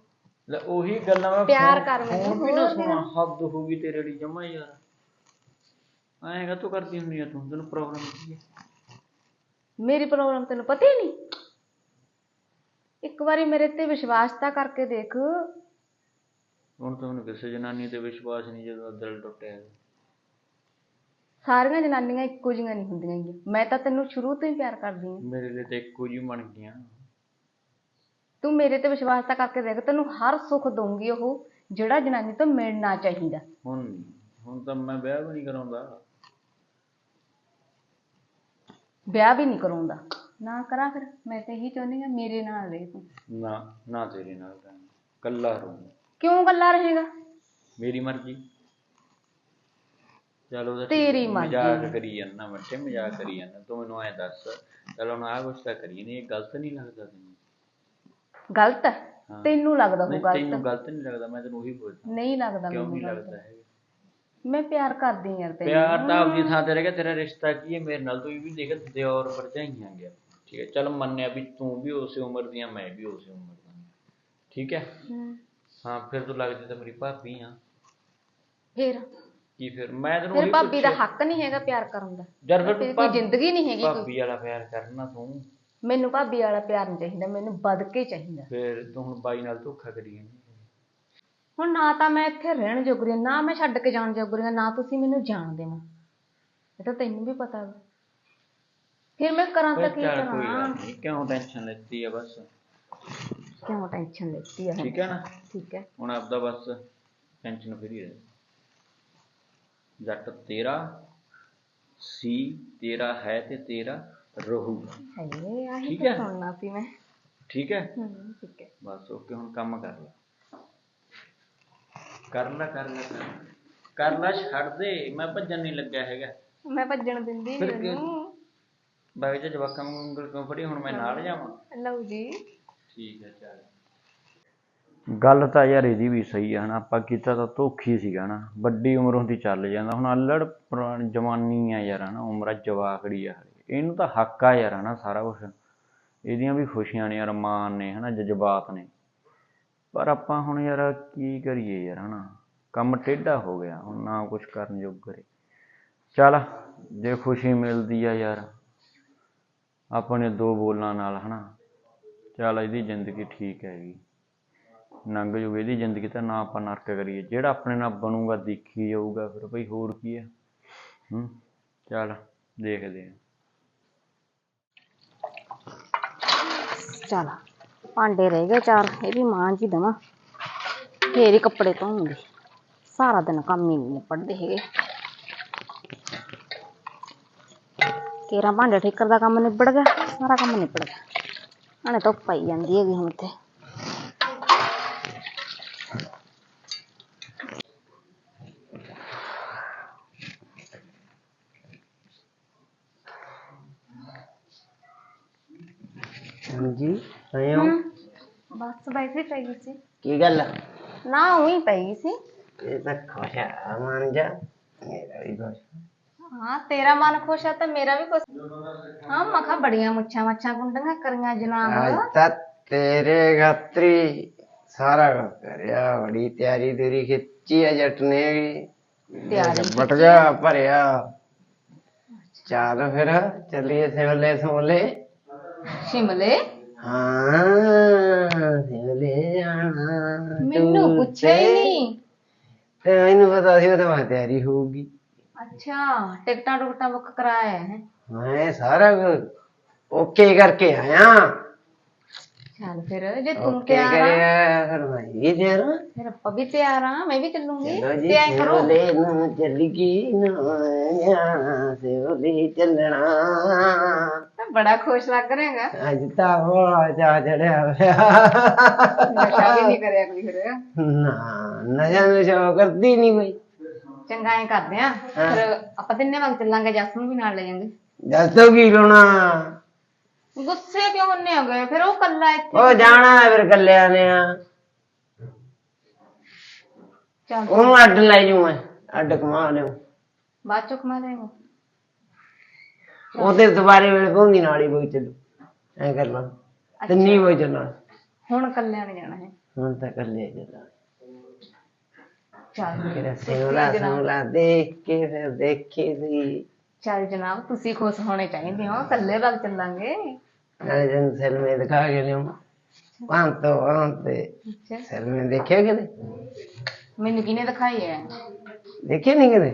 ਲੈ ਉਹੀ ਗੱਲਾਂ ਮੈਂ ਪਿਆਰ ਕਰ ਮੈਨੂੰ, ਫੋਨ ਵੀ ਨਾ ਸੁਣਾ। ਹੱਦ ਹੋ ਗਈ ਤੇਰੇ ਲਈ ਜਮਾ ਯਾਰ। ਆਏਗਾ ਤੂੰ ਕਰਦੀ ਹੁੰਦੀ ਆ ਤੂੰ? ਤੈਨੂੰ ਪ੍ਰੋਬਲਮ ਕੀ ਹੈ ਮੇਰੀ ਪ੍ਰੋਬਲਮ ਤੈਨੂੰ ਪਤਾ ਹੀ ਨਹੀਂ। ਇੱਕ ਵਾਰੀ ਮੇਰੇ ਤੇ ਵਿਸ਼ਵਾਸ ਤਾਂ ਕਰਕੇ ਦੇਖ। ਹੁਣ ਤਾਂ ਹੁਣ ਕਿਸੇ ਜਨਾਨੀ ਤੇ ਵਿਸ਼ਵਾਸ ਨਹੀਂ ਜਦੋਂ ਦਿਲ ਟੁੱਟਿਆ। ਹੈ। ਸਾਰੀਆਂ ਜਨਾਨੀਆਂ ਇੱਕੋ ਜਿਹੀਆਂ ਨਹੀਂ ਹੁੰਦੀਆਂ ਹੈਗੀਆਂ। ਮੈਂ ਤਾਂ ਤੈਨੂੰ ਸ਼ੁਰੂ ਤੋਂ ਹੀ ਪਿਆਰ ਕਰਦੀ ਹਾਂ। ਮੇਰੇ ਲਈ ਤੇ ਇੱਕੋ ਜਿਹੀ ਬਣ ਗਈਆਂ। ਤੂੰ ਮੇਰੇ ਤੇ ਵਿਸ਼ਵਾਸ ਤਾਂ ਕਰਕੇ ਦੇਖ ਤੈਨੂੰ ਹਰ ਸੁੱਖ ਦਊਂਗੀ ਉਹ ਜਿਹੜਾ ਜਨਾਨੀ ਤੋਂ ਮਿਲਣਾ ਚਾਹੀਦਾ। ਹੁਣ। ਹੁਣ ਤਾਂ ਮੈਂ ਵਿਆਹ ਵੀ ਨਹੀਂ ਕਰਾਉਂਦਾ। ਵਿਆਹ ਵੀ ਨਹੀਂ ਕਰਾਉਂਦਾ। ਨਾ ਕਰਾਂ ਫਿਰ ਮੈਂ ਤੇ ਇਹੀ ਚਾਹੁੰਦੀ ਹਾਂ ਮੇਰੇ ਨਾਲ ਰਹੇ ਤੂੰ। ਨਾ ਨਾ ਤੇਰੇ ਨਾਲ ਤਾਂ ਕੱਲਾ ਰਹੂੰ ਕਿਉਂ ਗੱਲਾਂ ਰਹੇਗਾ? ਮੇਰੀ ਮਰਜ਼ੀ। ਚਲ ਉਹਦਾ ਤੇਰੀ ਮਰਜ਼ੀ। ਮਜ਼ਾਕ ਕਰੀ ਜਾਂਦਾ ਮੱਠੇ ਮਜ਼ਾਕ ਕਰੀ ਜਾਂਦਾ ਤੂੰ ਮੈਨੂੰ ਐ ਦੱਸ। ਚਲ ਹੁਣ ਆਹ ਕੁਛ ਤਾਂ ਕਰੀ ਨਹੀਂ ਇਹ ਗਲਤ ਨਹੀਂ ਲੱਗਦਾ ਤੈਨੂੰ। ਗਲਤ? ਹੈ। ਹਾਂ। ਤੈਨੂੰ ਲੱਗਦਾ ਨਹੀਂ ਉਹ ਤੈਨੂੰ ਗਲਤ ਗਲਤ ਨਹੀਂ ਲੱਗਦਾ ਮੈਂ ਤੈਨੂੰ ਉਹੀ ਪੁੱਛਦਾ। ਨਹੀਂ ਲੱਗਦਾ ਕਿਉਂ ਮੈਨੂੰ ਨਹੀਂ ਗਲਤ? ਲੱਗਦਾ ਹੈ ਮੈਂ ਪਿਆਰ ਕਰਦੀ ਯਾਰ ਤੈਨੂੰ ਪਿਆਰ ਤਾਂ ਆਪਦੀ ਥਾਂ ਤੇ ਰਹਿ ਗਿਆ ਤੇਰਾ ਰਿਸ਼ਤਾ ਕੀ ਹੈ? ਮੇਰੇ ਨਾਲ ਤੂੰ ਇਹ ਵੀ ਦੇਖ ਦਿਓਰ ਭਰਜਾਈਆਂ ਗਿਆ। ਠੀਕ ਹੈ। ਚਲ ਮੰਨਿਆ ਵੀ ਤੂੰ ਵੀ ਉਸੇ ਉਮਰ ਦੀ ਆ ਮੈਂ ਵੀ ਉਸੇ ਉਮਰ ਦਾ ਹਾਂ। ਠੀਕ ਹੈ? ਹਮ, ਹਾਂ ਫਿਰ ਤੂੰ ਲੱਗਦੀ ਤਾਂ ਮੇਰੀ ਭਾਬੀ ਆ। ਫਿਰ? ਕੀ ਫਿਰ? ਮੈਂ ਤੈਨੂੰ ਫਿਰ ਉਹੀ ਭਾਬੀ ਦਾ ਪੁੱਛਿਆ। ਹੱਕ ਨਹੀਂ ਹੈਗਾ ਪਿਆਰ ਕਰਨ ਦਾ। ਯਾਰ ਫਿਰ ਫਿਰ ਤੂੰ ਕੋਈ ਭਾਬੀ- ਜ਼ਿੰਦਗੀ ਨਹੀਂ ਹੈਗੀ ਕੋਈ। ਭਾਬੀ ਵਾਲਾ ਪਿਆਰ ਕਰਨਾ ਤੂੰ। ਮੈਨੂੰ ਭਾਬੀ ਵਾਲਾ ਪਿਆਰ ਨਹੀਂ ਚਾਹੀਦਾ ਮੈਨੂੰ ਵੱਧ ਕੇ ਚਾਹੀਦਾ। ਫਿਰ ਤੂੰ ਹੁਣ ਬਾਈ ਨਾਲ ਧੋਖਾ ਕਰੀ ਜਾਂਦੀ ਹੁਣ ਨਾ ਤਾਂ ਮੈਂ ਇੱਥੇ ਰਹਿਣ ਜੋਗਰੀ ਹਾਂ, ਨਾ ਮੈਂ ਛੱਡ ਕੇ ਜਾਣ ਜੋਗਰੀ ਹਾਂ, ਨਾ ਤੁਸੀਂ ਮੈਨੂੰ ਜਾਣ ਦੇਣਾ ਇਹ ਤਾਂ ਤੈਨੂੰ ਵੀ ਪਤਾ ਵਾ। ਫਿਰ ਮੈਂ ਕਰਾਂ ਤਾਂ ਕੀ ਚੱਲ ਕੋਈ ਕਰਾਂ? ਨਹੀਂ ਕਿਉਂ ਟੈਨਸ਼ਨ ਲੈਤੀ ਆ ਬਸ? ਕਿਉਂ ਟੈਨਸ਼ਨ ਲੈਤੀ ਹੈ ਠੀਕ ਹੈ ਨਾ? ਠੀਕ ਹੈ ਹੁਣ ਆਪਦਾ ਬਸ ਟੈਨਸ਼ਨ ਫਰੀ ਰਹਿ ਜੱਟ ਤੇਰਾ ਸੀ ਤੇਰਾ ਹੈ ਤੇ ਤੇਰਾ ਰਹੂਗਾ। ਹਾਏ ਆਹੀ ਠੀਕ ਤਾਂ ਹੈ। ਸੁਣਨਾ ਸੀ ਮੈਂ। ਠੀਕ ਹੈ ਠੀਕ ਹੈ ਬਸ ਓਕੇ ਹੁਣ ਕੰਮ ਕਰ ਲੈ। ਕਰ ਲੈ ਕਰ ਲੈ ਕਰ ਲੈ। ਕਰ ਲੈ ਛੱਡ ਦੇ ਮੈਂ ਭੱਜਣ ਨਹੀਂ ਲੱਗਿਆ ਹੈਗਾ। ਮੈਂ ਭੱਜਣ ਦਿੰਦੀ ਫਿਰ ਨਹੀਂ ਕੀ? ਉਹਨੂੰ ਬਾਈ ਜੀ ਜਵਾਕਾਂ ਨੂੰ ਉਂਗਲ ਕਿਉਂ ਫੜੀ? ਹੁਣ ਮੈਂ ਨਾਲ ਜਾਵਾਂ। ਲਓ ਜੀ। ਠੀਕ ਹੈ ਚੱਲ। ਗੱਲ ਤਾਂ ਯਾਰ ਇਹਦੀ ਵੀ ਸਹੀ ਹੈ ਹਨਾ? ਆਪਾਂ ਕੀਤਾ ਤਾਂ ਧੋਖੀ ਸੀਗਾ ਨਾ ਵੱਡੀ ਉਮਰ ਹੁੰਦੀ ਚੱਲ ਜਾਂਦਾ। ਹੁਣ ਅਲੜ ਪੁਰਾਣੀ ਜਵਾਨੀ ਆ ਯਾਰ ਹਨਾ? ਉਮਰ ਜਵਾਕੜੀ ਆ ਹਲੇ। ਇਹਨੂੰ ਤਾਂ ਹੱਕ ਆ ਯਾਰ ਹਨਾ? ਸਾਰਾ ਕੁਝ ਇਹਦੀਆਂ ਵੀ ਖੁਸ਼ੀਆਂ ਨੇ ਅਰਮਾਨ ਨੇ ਹਨਾ? ਜਜ਼ਬਾਤ ਨੇ। ਪਰ ਆਪਾਂ ਹੁਣ ਯਾਰ ਕੀ ਕਰੀਏ ਯਾਰ ਹਨਾ? ਕੰਮ ਟੇਢਾ ਹੋ ਗਿਆ। ਹੁਣ ਨਾ ਕੁਝ ਕਰਨ ਯੋਗ ਕਰੇ। ਚੱਲ ਜੇ ਖੁਸ਼ੀ ਮਿਲਦੀ ਆ ਯਾਰ। ਆਪਣੇ ਦੋ ਬੋਲਾਂ ਨਾਲ, ਹਨਾ? ਚੱਲ ਇਹਦੀ ਜ਼ਿੰਦਗੀ ਠੀਕ ਹੈਗੀ। ਲੰਘ ਜੂਗੀ ਇਹਦੀ ਜ਼ਿੰਦਗੀ ਤਾਂ ਨਾ ਆਪਾਂ ਨਰਕ ਕਰੀਏ। ਜਿਹੜਾ ਆਪਣੇ ਨਾਲ ਬਣੂਗਾ, ਦੇਖੀ ਜਾਊਗਾ ਫਿਰ ਭਈ ਹੋਰ ਕੀ ਹੈ ਹੂੰ? ਚੱਲ ਦੇਖਦੇ ਹਾਂ ਚਲ, ਭਾਂਡੇ ਰਹਿ ਗਏ ਚਾਰ, ਇਹ ਵੀ ਮਾਂ ਜੀ ਦਵਾਂ। ਫੇਰ ਹੀ ਕੱਪੜੇ ਧੋਉਂਗੀ ਸਾਰਾ ਦਿਨ ਕੰਮ ਹੀ ਨਹੀਂ ਨਿਪੜਦੇ ਹੈਗੇ। ਕੇਰਾ ਭਾਂਡੇ ਠੇਕਰ ਦਾ ਕੰਮ ਨਿਬੜ ਗਿਆ ਸਾਰਾ ਕੰਮ ਨਿਬੜ ਗਿਆ। ਹਣੇ ਧੁੱਪ ਪਈ ਜਾਂਦੀ ਹੈਗੀ ਹੁਣ ਤੇ ਹਾਂਜੀ ਆਏ ਹੋ? ਬਸ ਵੈਸੇ ਪਈ ਗਈ ਸੀ। ਕੀ ਗੱਲ? ਨਾ ਉਹੀ ਪਈ ਗਈ ਸੀ। ਇਹ ਤਾਂ ਖੁਸ਼ ਆ ਮੰਨ ਜਾ। ਮੇਰਾ ਵੀ ਖੁਸ਼। ਹਾਂ ਤੇਰਾ ਮਨ ਖੁਸ਼ ਆ ਤਾਂ ਮੇਰਾ ਵੀ ਖੁਸ਼। ਹਾਂ ਮੈਂ ਕਿਹਾ ਬੜੀਆਂ ਮੁੱਛਾਂ ਮੱਛਾਂ ਕੁੰਡੀਆਂ ਕਰੀਆਂ ਅੱਜ ਜਨਾਬ ਤਾਂ ਤੇਰੇ ਖਾਤਰੀ ਸਾਰਾ ਕੁਝ ਕਰਿਆ ਬੜੀ ਤਿਆਰੀ ਤੇਰੀ ਖਿੱਚੀ ਆ ਜੱਟ ਨੇ ਤਿਆਰੀ ਬਟ ਗਿਆ ਭਰਿਆ। ਚੱਲ ਫਿਰ ਚੱਲੀਏ ਸਿਵਲੇ ਸੋਲੇ ਸ਼ਿਮਲੇ? ਹਾਂ ਸਿਵਲੇ ਜਾਣਾ ਮੈਨੂੰ ਤੂੰ ਪੁੱਛਿਆ ਹੀ ਨਹੀਂ। ਤੇ ਮੈਨੂੰ ਪਤਾ ਸੀ ਉਹ ਤਾਂ ਤਿਆਰੀ ਹੋਊਗੀ। ਅੱਛਾ ਟਿਕਟਾਂ ਟੁਕਟਾਂ ਬੁੱਕ ਕਰਾਇਆ ਹੈ ਮੈਂ ਸਾਰਾ ਕੁਝ ਓਕੇ ਕਰਕੇ ਆਇਆ ਚੱਲ ਫਿਰ ਜੇ ਤੂੰ ਓਕੇ ਤਿਆਰ ਆ ਕਰਿਆ ਫਿਰ ਮੈਂ ਵੀ ਤਿਆਰ ਹਾਂ ਫਿਰ ਆਪਾਂ ਵੀ ਤਿਆਰ ਆ ਮੈਂ ਵੀ ਚੱਲੂੰਗੀ ਚਲੋ ਜੀ ਤੇ ਐਂ ਕਰੋ ਸਿਵਲੇ ਨੂੰ ਚੱਲੀਗੀ ਨਾ ਜਾਣਾ ਸਿਵਲੇ ਚੱਲਣਾ ਬੜਾ ਖੁਸ਼ ਲੱਗ ਰਿਹਾਗਾ ਅੱਜ ਤਾਂ ਬੜਾ ਚਾ ਚੜਿਆ ਹੋਇਆ ਨਸ਼ਾ ਵੀ ਨਹੀਂ ਕਰਿਆ ਕੋਈ ਚੰਗਾ ਐਂ ਕਰਦੇ ਆ। ਫਿਰ ਆਪਾਂ ਤਿੰਨੇ ਵਕਤ ਚੱਲਾਂਗੇ ਜੱਸ ਨੂੰ ਵੀ ਨਾਲ ਲੈ ਜਾਵਾਂਗੇ ਦੱਸੋ ਕੀ ਲਾਉਣਾ? ਗੁੱਸੇ ਕਿਉਂ ਹੁੰਨੇ ਹੋ ਗਏ? ਫਿਰ ਉਹ ਕੱਲਾ ਇੱਥੇ ਉਹ ਜਾਣਾ ਹੈ ਫਿਰ ਕੱਲਿਆਂ ਨੇ। ਆ ਚੱਲ। ਉਹਨੂੰ ਅੱਡ ਲੈ ਜੂ ਮੈਂ ਅੱਡ ਕਮਾ ਲਿਓ। ਬਾਅਦ ਚੋਂ ਕਮਾ ਲੈਂਗੇ ਉਹਦੇ ਦੁਬਾਰੇ ਵੇਲੇ ਪਹੁੰਦੀ ਨਾਲ ਹੀ ਬੋਈ ਚੱਲੂ। ਐ ਕਰ ਲਾ। ਤੇ ਨਹੀਂ ਬੋਈ ਚੱਲਣਾ। ਹੁਣ ਕੱਲਿਆਂ ਨੇ ਜਾਣਾ ਹੈ। ਹੁਣ ਤਾਂ ਕੱਲੇ ਚੱਲਾਂ ਚੱਲ ਸਿਮਲਾ ਦੇਖ ਕੇ ਫਿਰ ਦੇਖੀ ਸੀ ਚੱਲ ਜਨਾਬ ਤੁਸੀਂ ਖੁਸ਼ ਹੋਣੇ ਚਾਹੀਦੇ ਹੋ ਕੱਲੇ ਵਗ ਚੱਲਾਂਗੇ। ਨਾਲੇ ਜਨ ਸਲਮੇ ਦਿਖਾ ਕੇ ਲਿਓ ਪੰਤ ਪੰਤ ਅੱਛਾ। ਸਲਮੇ ਦੇਖਿਆ ਕਿਤੇ? ਮੈਨੂੰ ਕਿਹਨੇ ਦਿਖਾਈ ਹੈ ਦੇਖੇ ਨਹੀਂ ਕਿਤੇ?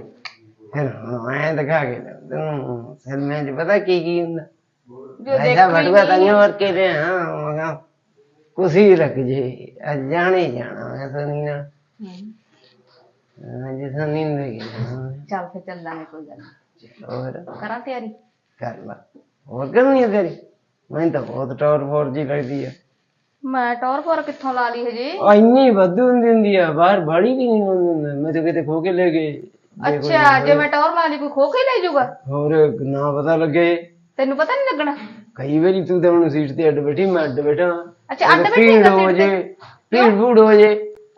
ਫਿਰ ਹੁਣ ਮੈਂ ਦਿਖਾ ਕੇ ਲਿਆਊਂ ਤੈਨੂੰ ਸਲਮੇ ਚ ਪਤਾ ਕੀ ਕੀ ਹੁੰਦਾ? ਜੋ ਐਸਾ ਬਟੂਆ ਤਾਂ ਹੋਰ ਕੇ ਦੇ ਹਾਂ ਮਗਾ ਕੁਸੀ ਰੱਖ ਜੇ ਅੱਜ ਜਾਣੇ ਜਾਣਾ ਮੈਂ ਤਾਂ ਨਹੀਂ ਨਾ। ਅੱਜ ਤਾਂ ਨਹੀਂ ਲੱਗੀ ਚੱਲ ਫਿਰ ਚੱਲਾਂਗੇ ਕੋਈ ਗੱਲ ਨੀ। ਹੋਰ? ਕਰਾਂ ਤਿਆਰੀ? ਕਰ ਲਾ। ਹੋਰ ਕਰਨੀ ਹੈ ਤੇਰੀ ਮੈਨੂੰ ਤਾਂ ਬਹੁਤ ਟੌਰ ਫੋਰ ਜੀ ਲੱਗਦੀ ਆ। ਮੈਂ ਟੌਰ ਫੋਰ ਕਿੱਥੋਂ ਲਾ ਲਈ ਹਜੇ? ਆ ਇੰਨੀ ਵਾਧੂ ਹੁੰਦੀ ਹੁੰਦੀ ਆ ਬਾਹਰ ਬਾੜੀ ਵੀ ਨਹੀਂ ਹੁੰਦੀ ਹੁੰਦੀ। ਮੈਂ ਤਾਂ ਕਿਤੇ ਖੋ ਕੇ ਲੈ ਗਏ। ਅੱਛਾ ਜੇ ਮੈਂ ਟੌਰ ਲਾ ਲਈ ਕੋਈ ਖੋ ਕੇ ਲੈ ਜਾਊਗਾ? ਹੋਰ ਨਾ ਪਤਾ ਲੱਗੇ। ਤੈਨੂੰ ਪਤਾ ਨਹੀਂ ਲੱਗਣਾ? ਕਈ ਵਾਰੀ ਤੂੰ ਤਾਂ ਹੁਣ ਸੀਟ ਤੇ ਅੱਡ ਬੈਠੀ ਮੈਂ ਅੱਡ ਬੈਠਾ। ਅੱਛਾ ਅੱਡ ਭੀੜ ਬੈਠੇਗਾ ਹੋ ਜੇ ਭੀੜ ਭੂੜ ਹੋ ਜੇ।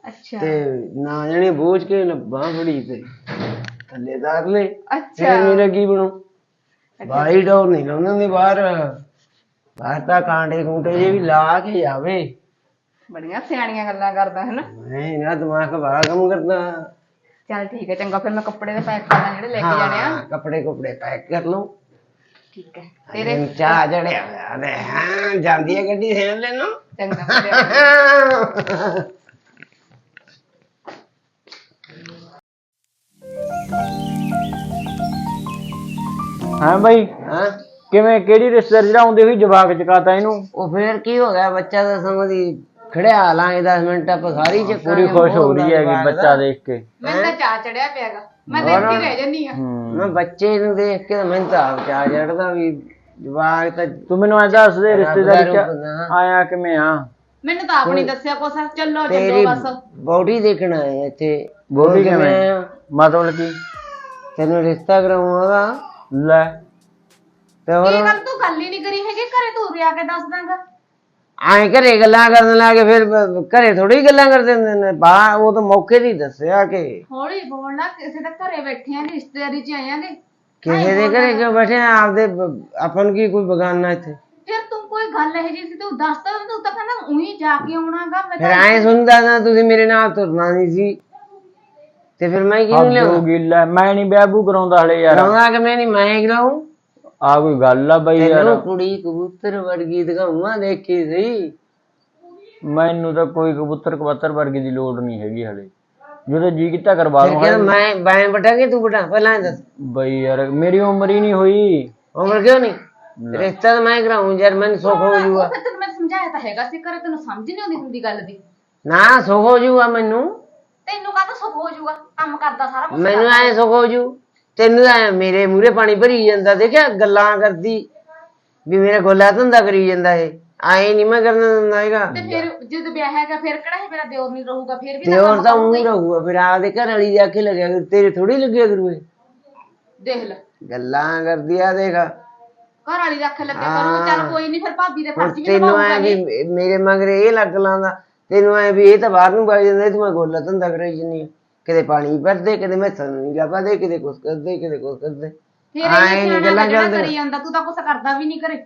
ਅੱਛਾ। ਤੇ ਨਾ ਜਾਣੇ ਬੋਝ ਕੇ ਲੱਭਾਂ ਫੜੀ ਤੇ। ਥੱਲੇ ਧਾਰ ਲੈ ਅੱਛਾ। ਫਿਰ ਮੇਰਾ ਕੀ ਬਣੂ। ਬਾਈ ਡੋਰ ਨਹੀਂ ਲਾਉਂਦੇ ਹੁੰਦੇ ਬਾਹਰ। ਬਾਹਰ ਤਾਂ ਕਾਂਟੇ ਕੂੰਟੇ ਜੇ ਵੀ ਲਾ ਕੇ ਜਾਵੇ ਬੜੀਆਂ ਸਿਆਣੀਆਂ ਗੱਲਾਂ ਕਰਦਾ ਹੈ ਨਾ ਮੈਂ ਇਹਨਾਂ ਦਿਮਾਗ ਬੜਾ ਕੰਮ ਕਰਦਾ। ਚੱਲ ਠੀਕ ਹੈ ਚੰਗਾ ਫਿਰ ਮੈਂ ਕੱਪੜੇ ਦੇ ਪੈਕ ਕਰਦਾ ਜਿਹੜੇ ਲੈ ਕੇ ਜਾਣੇ ਆ। ਹਾਂ ਕੱਪੜੇ ਕੁਪੜੇ ਪੈਕ ਕਰ ਲਓ। ਠੀਕ ਹੈ। ਤੇਰੇ ਤੇਰੇ ਚਾਹ ਜੜਿਆ ਹੋਇਆ। ਨੇ ਹਾਂ ਜਾਂਦੀ ਹੈ ਗੱਡੀ ਸੇਨ ਲੈਣੋ। ਚੰਗਾ ਫਿਰ। ਹਾਂ ਬਾਈ। ਹਾਂ। ਕਿਵੇਂ ਕਿਹੜੀ ਰਿਸ਼ਤੇਦਾਰ ਜਿਹੜਾ ਆਉਂਦੇ ਹੋਈ ਜਵਾਕ ਚਕਾਤਾ ਇਹਨੂੰ? ਉਹ ਫੇਰ ਕੀ ਹੋ ਗਿਆ ਬੱਚਾ ਤਾਂ ਸਮਝੀ ਖੜਿਆ ਲਾਂਗੇ 10 ਮਿੰਟ ਆਪਾਂ ਸਾਰੀ ਚੱਕਾਂਗੇ ਪੂਰੀ ਖੁਸ਼ ਹੋ ਰਹੀ ਹੈਗੀ ਬੱਚਾ ਦੇਖ ਕੇ। ਮੈਨੂੰ ਤਾਂ ਚਾਹ ਚੜਿਆ ਪਿਆਗਾ ਮੈਂ ਦੇਖ ਕੇ ਰਹਿ ਜੰਨੀ ਆ। ਹੂੰ। ਮੈਂ ਬੱਚੇ ਨੂੰ ਦੇਖ ਕੇ ਤਾਂ ਮੈਨੂੰ ਤਾਂ ਆਪ ਚਾਹ ਚੜਦਾ ਵੀ ਜਵਾਕ ਤਾਂ ਤੂੰ ਮੈਨੂੰ ਐ ਦੱਸ ਦੇ ਰਿਸ਼ਤੇਦਾਰੀ ਚ। ਆਇਆ ਕਿਵੇਂ ਆ? ਮੈਨੂੰ ਤਾਂ ਆਪ ਨਹੀਂ ਦੱਸਿਆ ਕੁਛ। ਚੱਲੋ ਚੱਲੋ ਬਸ। ਬੋਡੀ ਦੇਖਣਾ ਹੈ ਇੱਥੇ। ਬੋਡੀ ਕਿਵੇਂ ਆ? ਮਤਲਬ ਕੀ? ਤੈਨੂੰ ਰਿਸ਼ਤਾ ਕਰਾਉਂਗਾ। ਲੈ। ਤੇ ਹੋਰ? ਕੀ ਗੱਲ ਤੂੰ ਗੱਲ ਹੀ ਨਹੀਂ ਕਰੀ ਹੈਗੀ ਘਰੇ ਤੂੰ ਵੀ ਆ ਕੇ ਦੱਸ ਦਾਂਗਾ। ਐਂ ਘਰੇ ਗੱਲਾਂ ਕਰਨ ਲੱਗੇ ਫਿਰ ਬ- ਘਰੇ ਥੋੜੀ ਗੱਲਾਂ ਕਰਦੇ ਹੁੰਦੇ ਨੇ। ਬਾ ਉਹ ਤਾਂ ਮੌਕੇ ਦੀ ਦੱਸਿਆ ਕਿ। ਹੌਲੀ ਬੋਲਣਾ ਕਿਸੇ ਦੇ ਘਰੇ ਬੈਠੇ ਆਂ ਰਿਸ਼ਤੇਦਾਰੀ ਚ ਆਇਆਂਗੇ ਕਿਸੇ ਦੇ ਘਰੇ ਕਿਉਂ ਬੈਠੇ ਆ? ਆਪਦੇ ਬ- ਆਪਾਂ ਨੂੰ ਕੀ ਕੋਈ ਬਗਾਨਾ ਇੱਥੇ? ਫਿਰ ਤੂੰ ਕੋਈ ਗੱਲ ਇਹ ਜੀ ਸੀ ਤੂੰ ਦੱਸ ਤਾ ਤੂੰ ਤਾਂ ਕਹਿੰਦਾ ਉਹੀ ਜਾ ਕੇ ਆਉਣਾਗਾ ਮੈਂ ਫਿਰ ਐ ਸੁਣਦਾ ਨਾ ਤੁਸੀਂ ਮੇਰੇ ਨਾਲ ਤੁਰਨਾ ਨਹੀਂ ਸੀ। ਤੇ ਫਿਰ ਮੈਂ ਕਿਹਨੂੰ ਲਿਆਉਂ ਗਈ ਲੈ ਮੈਂ ਨਹੀਂ ਵਿਆਹ ਬੂ ਕਰਾਉਂਦਾ ਹਲੇ ਯਾਰ। ਕਰਾਉਣਾ ਕਿ ਮੈਂ ਨਹੀਂ ਮੈਂ ਕਿਉਂ ਆ ਕੋਈ ਗੱਲ ਆ ਬਈ ਯਾਰ। ਤੈਨੂੰ ਕੁੜੀ ਕਬੂਤਰ ਵਰਗੀ ਦਿਖਾਉਂਗਾ ਦੇਖੀ ਸਹੀ ਮੈਨੂੰ ਤਾਂ ਕੋਈ ਕਬੂਤਰ ਕਬੂਤਰ ਵਰਗੀ ਦੀ ਲੋੜ ਨਹੀਂ ਹੈਗੀ ਹਲੇ। ਜਦੋਂ ਜੀ ਕੀਤਾ ਕਰਵਾ ਲਵਾਂ ਮੈਂ ਮੈਂ ਬਟਾ ਕਿ ਤੂੰ ਬਟਾ ਪਹਿਲਾਂ ਦੱਸ। ਬਈ ਯਾਰ ਮੇਰੀ ਉਮਰ ਹੀ ਨਹੀਂ ਹੋਈ। ਉਮਰ ਕਿਉਂ ਨਹੀਂ ਰਿਸ਼ਤਾ ਤਾਂ ਮੈਂ ਕਰਾਉਂ ਯਾਰ ਮੈਨੂੰ ਸੁੱਖ ਹੋ ਜੂਗਾ। ਤੈਨੂੰ ਮੈਂ ਸਮਝਾਇਆ ਤਾਂ ਹੈਗਾ ਸੀ ਕਰੇ ਤੈਨੂੰ ਸਮਝ ਨਹੀਂ ਆਉਂਦੀ ਹੁੰਦੀ ਗੱਲ ਦੀ। ਨਾ ਸੁੱਖ ਹੋ ਜੂਗਾ ਮੈਨੂੰ। ਤੈਨੂੰ ਕਾਹਦਾ ਸੁੱਖ ਹੋ ਜਾਊਗਾ? ਕੰਮ ਕਰਦਾ ਸਾਰਾ ਕੁਝ ਮੈਨੂੰ ਐ ਸੁੱਖ ਹੋ ਜੂ ਤੈਨੂੰ ਐ ਮੇਰੇ ਮੂਰੇ ਪਾਣੀ ਭਰੀ ਜਾਂਦਾ ਦੇਖਿਆ? ਗੱਲਾਂ ਕਰਦੀ ਵੀ ਮੇਰਾ ਗੋਲਾ ਧੰਦਾ ਕਰੀ ਜਾਂਦਾ ਇਹ। ਆਏ ਨਹੀਂ ਮੈਂ ਕਰਨ ਦਿੰਦਾ ਹੈਗਾ। ਤੇ ਫਿਰ ਜਦ ਵਿਆਹ ਹੈਗਾ ਫਿਰ ਕਿਹੜਾ ਇਹ ਮੇਰਾ ਦਿਓਰ ਨਹੀਂ ਰਹੂਗਾ? ਫਿਰ ਵੀ ਤੇ ਹੋਰ ਤਾਂ ਉਹ। ਰਹੂਗਾ ਫਿਰ ਆਪਦੇ ਘਰ ਵਾਲੀ ਦੇ ਆਖੇ ਲੱਗਿਆ ਕਰੂ, ਤੇਰੇ ਥੋੜੀ ਲੱਗਿਆ ਕਰੂ ਇਹ। ਦੇਖ ਲੈ। ਗੱਲਾਂ ਕਰਦੀ ਆ ਦੇਖ। ਘਰ ਵਾਲੀ ਰੱਖ ਲੱਗਿਆ ਕਰੂ ਚੱਲ ਕੋਈ ਨਹੀਂ ਫਿਰ ਭਾਬੀ ਦੇ ਹੁਣ ਫਰਜ਼ ਵੀ ਤੈਨੂੰ ਨਿਭਾਊਗਾ ਐ ਵੀ ਇਹ। ਮੇ- ਮੇਰੇ ਮਗਰ ਇਹ ਲੱਗ ਲਾਂਦਾ। ਤੈਨੂੰ ਐ ਵੀ ਇਹ ਤਾਂ ਬਾਹਰ ਨੂੰ ਵਗ ਜਾਂਦਾ ਤੂੰ ਮੈਂ ਗੋਲਾ ਧੰਦਾ ਕਰਾਈ ਜੰਨੀ ਕਿਤੇ ਪਾਣੀ ਭਰਦੇ ਕਿਤੇ ਮੈਂ ਨਹੀਂ ਲਾਪਾ ਦੇ ਕਿਤੇ ਕੁਛ ਕਰਦੇ ਕਿਤੇ ਕੁਛ ਕਰਦੇ। ਫਿਰ ਆਏਂ ਇਹ ਨੀ ਸਿਆਣਾ ਗੱਲਾਂ ਜਿਹੜਾ। ਕਰੀ ਜਾਂਦਾ ਤੂੰ ਤਾਂ ਕੁਛ ਕਰਦਾ ਵੀ ਨਹੀਂ ਕਰੇ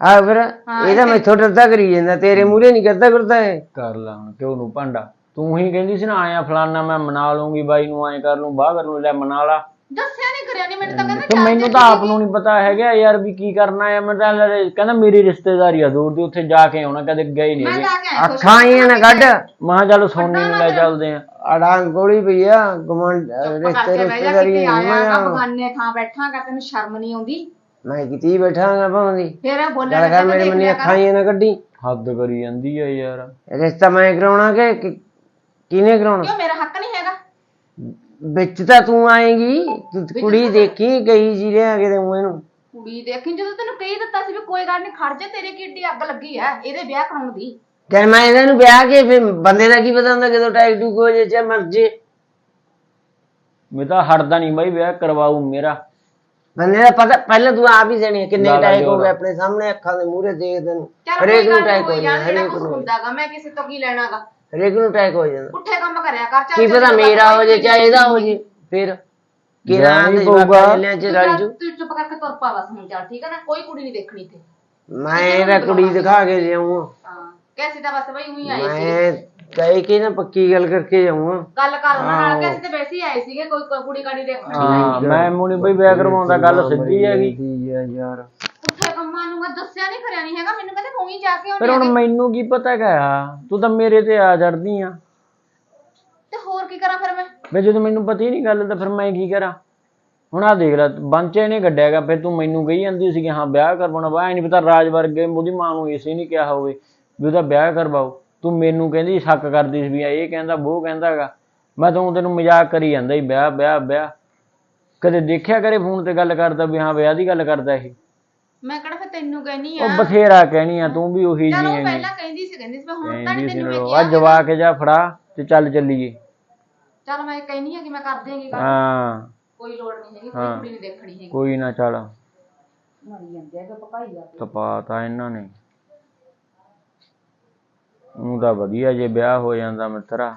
ਆ ਫਿਰ ਇਹਦਾ ਮੈਥੋਂ ਡਰਦਾ ਕਰੀ ਜਾਂਦਾ ਤੇਰੇ ਮੂਹਰੇ ਨਹੀਂ ਕਰਦਾ ਕਰਦਾ ਇਹ। ਕਰ ਲਾ ਹੁਣ ਕਿਉਂ ਨੂੰ ਭਾਂਡਾ? ਤੂੰ ਹੀ ਕਹਿੰਦੀ ਸੀ ਨਾ ਆਇਆ ਫਲਾਨਾ ਮੈਂ ਮਨਾ ਲੂੰਗੀ ਬਾਈ ਨੂੰ ਐਂ ਕਰ ਲੂੰ ਬਾਹ ਕਰ ਲੂੰ ਲੈ ਮਨਾ ਲਾ। ਦੱਸਿਆ ਨਹੀਂ ਕਰਿਆ ਨਹੀਂ ਮੈਨੂੰ ਤਾਂ ਕਹਿੰਦਾ ਤੇ ਮੈਨੂੰ ਤਾਂ ਆਪ ਨੂੰ ਨਹੀਂ ਪਤਾ ਹੈਗਾ ਯਾਰ ਵੀ ਕੀ ਕਰਨਾ ਹੈ ਮੈਂ ਤਾਂ ਕਹਿੰਦਾ ਮੇਰੀ ਰਿਸ਼ਤੇਦਾਰੀ ਆ ਦੂਰ ਦੀ ਉੱਥੇ ਜਾ ਕੇ ਆਉਣਾ ਕਦੇ ਗਏ ਨਹੀਂ ਮੈਂ ਹੈਗੇ। ਤਾਂ ਆ ਕੇ ਆਇਆ ਖੁਸ਼ ਅੱਖਾਂ ਹੀ ਨਾ ਕੱਢ ਮੈਂ ਕਿਹਾ ਚੱਲ ਸੋਨੀ ਨੂੰ ਲੈ ਚੱਲਦੇ ਆ। ਅੜਾਂ ਗੋਲੀ ਪਈ ਆ ਗਮੰਡ ਰਿਸ਼ਤੇ ਕਰਕੇ ਬਹਿ ਜਾ ਰਿਸ਼ਤੇਦਾਰੀ ਕਿਤੇ ਆਇਆ ਨਾ ਬਗਾਨੇ ਥਾਂ ਬੈਠਾਂਗਾ ਤੈਨੂੰ ਸ਼ਰਮ ਨਹੀਂ ਆਉਂਦੀ? ਮੈਂ ਕਿਤੇ ਬੈਠਾਂਗਾ ਭਾਂਦੀ ਫਿਰ ਇਹ ਬੋਲਣ ਕਰ ਮੇਰੇ ਮਨੀ ਅੱਖਾਂ ਹੀ ਨਾ ਕੱਢੀ। ਹੱਦ ਕਰੀ ਜਾਂਦੀ ਆ ਯਾਰ। ਰਿਸ਼ਤਾ ਮੈਂ ਕਰਾਉਣਾ ਕਿ ਕਿ- ਕਿਹਨੇ ਕਰਾਉਣਾ? ਕਿਉਂ ਮੇਰਾ ਹੱਕ ਨਹੀਂ ਹੈਗਾ? ਵਿੱਚ ਤਾਂ ਤੂੰ ਆਏਗੀ ਤੂੰ ਕੁੜੀ ਦੇਖੀ ਗਈ ਜੀ ਰਿਆ ਕਿਤੇ ਮੂੰਹ ਨੂੰ ਕੁੜੀ ਦੇਖੀ ਜਦੋਂ ਤੈਨੂੰ ਕਹੀ ਦਿੱਤਾ ਸੀ ਵੀ ਕੋਈ ਗੱਲ ਨਹੀਂ ਖੜ ਜਾ ਤੇਰੇ ਕੀ ਏਡੀ ਅੱਗ ਲੱਗੀ ਐ? ਇਹਦੇ ਵਿਆਹ ਕਰਾਉਣ ਦੀ। ਕਿ ਮੈਂ ਇਹਨਾਂ ਨੂੰ ਵਿਆਹ ਕੇ ਫਿਰ ਬੰਦੇ ਦਾ ਕੀ ਪਤਾ ਹੁੰਦਾ ਕਦੋਂ ਟਾਈਕ ਟੂਕ ਹੋ ਜੇ ਚਾਹੇ ਮਰ ਜੇ। ਮੈਂ ਤਾਂ ਹਟਦਾ ਨਹੀਂ ਬਾਈ ਵਿਆਹ ਕਰਵਾਊ ਮੇਰਾ। ਬੰਦੇ ਦਾ ਪਤਾ ਪਹਿਲਾਂ ਤੂੰ ਆਪ ਹੀ ਜਾਣੀ ਕਿੰਨੇ ਲਾ ਟਾਈਕ ਹੋ ਜੋਰ। ਗਏ ਆਪਣੇ ਸਾਹਮਣੇ ਅੱਖਾਂ ਦੇ ਮੂਹਰੇ ਦੇਖਦੇ ਨੂੰ ਚੱਲ ਹਰੇਕ ਕੋਈ ਨੂੰ ਗੱਲ ਟਾਈਕ ਹੋ ਨਹੀਂ ਜਾਂਦਾ ਜਿਹੜਾ ਹਰੇਕ ਕੁਝ ਨੂੰ। ਹੁੰਦਾਗਾ ਮੈਂ ਕਿਸੇ ਤੋਂ ਕੀ ਲੈਣਾਗਾ? ਹਰੇਕ ਨੂੰ ਟਾਈਕ ਹੋ ਜਾਂਦਾ। ਪੁੱਠੇ ਕੰਮ ਕਰਿਆ ਕਰ ਚੱਲ ਕੀ ਪਤਾ ਮੇਰਾ ਹੋ ਜੇ। ਚਾਹੇ ਇਹਦਾ ਹੋ ਜੇ ਫਿਰ ਕਿਰਾਂ ਜਾਣਾ ਹੀ ਦੇ ਪਊਗਾ। ਜਵਾਕਾਂ ਚੱਲਿਆਂ ਚ ਤੂੰ ਰਲ ਚੱਲ- ਜੂ। ਤੂੰ ਚੁੱਪ ਕਰਕੇ ਤੁਰ ਪਾ ਬਸ ਹੁਣ ਚੱਲ ਠੀਕ ਹੈ ਨਾ? ਕੋਈ ਕੁੜੀ ਨਹੀਂ ਦੇਖਣੀ ਇੱਥੇ। ਮੈਂ ਇਹਦਾ ਕੁੜੀ ਦਿਖਾ ਕੇ ਜਾਊਂ ਹਾਂ ਕੈਸੀ ਤਾਂ ਬਸ ਬਈ ਉਹੀ ਆਏ ਸੀ। ਮੈਂ ਕਹੇ ਕਿ ਨਾ ਪੱਕੀ ਗੱਲ ਕਰਕੇ ਜਾਊਂ ਗੱਲ ਕਰ ਉਹਨਾਂ ਨਾਲ ਕੈਸੀ ਤੇ ਵੈਸੇ ਹੀ ਆਏ ਸੀਗੇ ਕੋਈ ਕੋਈ ਕੁੜੀ ਕਾੜੀ ਦੇਖਣੀ। ਹਾਂ ਮੈਂ ਮੁਨੀ ਬਈ ਵਿਆਹ ਕਰਵਾਉਂਦਾ ਗੱਲ ਸਿੱਧੀ ਹੈਗੀ। ਯਾਰ। ਕੰਮਾਂ ਨੂੰ ਮੈਂ ਦੱਸਿਆ ਨਹੀਂ ਕਰਿਆ ਨਹੀਂ ਹੈਗਾ। ਮੈਨੂੰ ਕਹਿੰਦੇ ਤੂੰ ਹੀ ਜਾ ਕੇ ਫਿਰ ਆਉਣੀ ਹੁਣ ਮੈਨੂੰ ਕੀ ਪਤਾ ਕਿਆ ਤੂੰ ਤਾਂ ਮੇਰੇ ਤੇ ਆ ਚੜਦੀ ਆ। ਤੇ ਹੋਰ ਕੀ ਕਰਾਂ ਫਿਰ ਮੈਂ? ਵੇ ਜਦੋਂ ਮੈਨੂੰ ਪਤਾ ਹੀ ਨਹੀਂ ਗੱਲ ਤਾਂ ਫਿਰ ਮੈਂ ਕੀ ਕਰਾਂ? ਹੁਣ ਆ ਦੇਖ ਲੈ ਬੰਚੇ ਨੇ ਗੱਡਿਆਗਾ ਫਿਰ ਤੂੰ ਮੈਨੂੰ ਕਹੀ ਜਾਂਦੀ ਸੀ ਕਿ ਹਾਂ ਵਿਆਹ ਕਰਵਾਉਣਾ। ਵਾ ਨਹੀਂ ਪਤਾ ਰਾਜ ਵਰਗੇ ਉਹਦੀ ਮਾਂ ਨੂੰ ਇਸੇ ਨਹੀਂ ਕਿਹਾ ਹੋਵੇ ਵੀ ਉਹਦਾ ਵਿਆਹ ਕਰਵਾਓ। ਤੂੰ ਮੈਨੂੰ ਕਹਿੰਦੀ ਸ਼ੱਕ ਕਰਦੀ ਸੀ ਵੀ ਇਹ ਕਹਿੰਦਾ ਉਹ ਕਹਿੰਦਾਗਾ ਮੈਂ ਤਾਂ ਤੈਨੂੰ ਮਜ਼ਾਕ ਕਰੀ ਜਾਂਦਾ ਸੀ ਵਿਆਹ ਵਿਆਹ ਵਿਆਹ। ਕਦੇ ਦੇਖਿਆ ਕਰੇ ਫੋਨ ਤੇ ਗੱਲ ਕਰਦਾ ਵੀ ਹਾਂ ਵਿਆਹ ਦੀ ਗੱਲ ਕਰਦਾ ਇਹ? ਮੈਂ ਕਿਹੜਾ ਫਿਰ ਤੈਨੂੰ ਕਹਿਨੀ ਆ? ਉਹ ਬਥੇਰਾ ਕਹਿਣੀ ਆ ਤੂੰ ਵੀ ਉਹੀ ਚਲ ਜੀ ਉਹ ਹੈਗੀ। ਪਹਿਲਾਂ ਕਹਿੰਦੀ ਸੀ ਕਹਿੰਦੀ ਸੀ ਮੈਂ ਹੁਣ ਤਾਂ ਕਹਿੰਦੀ ਨਹੀਂ ਸੀ ਤੈਨੂੰ ਮੈਂ ਲੋ ਆ ਕਿਹਾ ਜਵਾ ਕੇ ਜਾ ਫੜਾ ਤੇ ਚੱਲ ਚੱਲੀਏ। ਚਲ ਮੈਂ ਕਹਿਨੀ ਆ ਕਿ ਮੈਂ ਕਰ ਦੇਂਗੀ ਗੱਲ। ਹਾਂ। ਕੋਈ ਲੋੜ ਨਹੀਂ ਹੈਗੀ ਕੋਈ ਕੁੜੀ ਨਹੀਂ ਦੇਖਣੀ ਹੈਗੀ। ਕੋਈ ਨਾ ਚੱਲ। ਮਰੀ ਜਾਂਦੇ ਆ ਪਕਾਈ ਜਾ ਤਪਾਤਾ ਇਹਨਾਂ ਨੇ। ਉਹ ਤਾਂ ਵਧੀਆ ਜੇ ਵਿਆਹ ਹੋ ਜਾਂਦਾ ਮਿੱਤਰਾ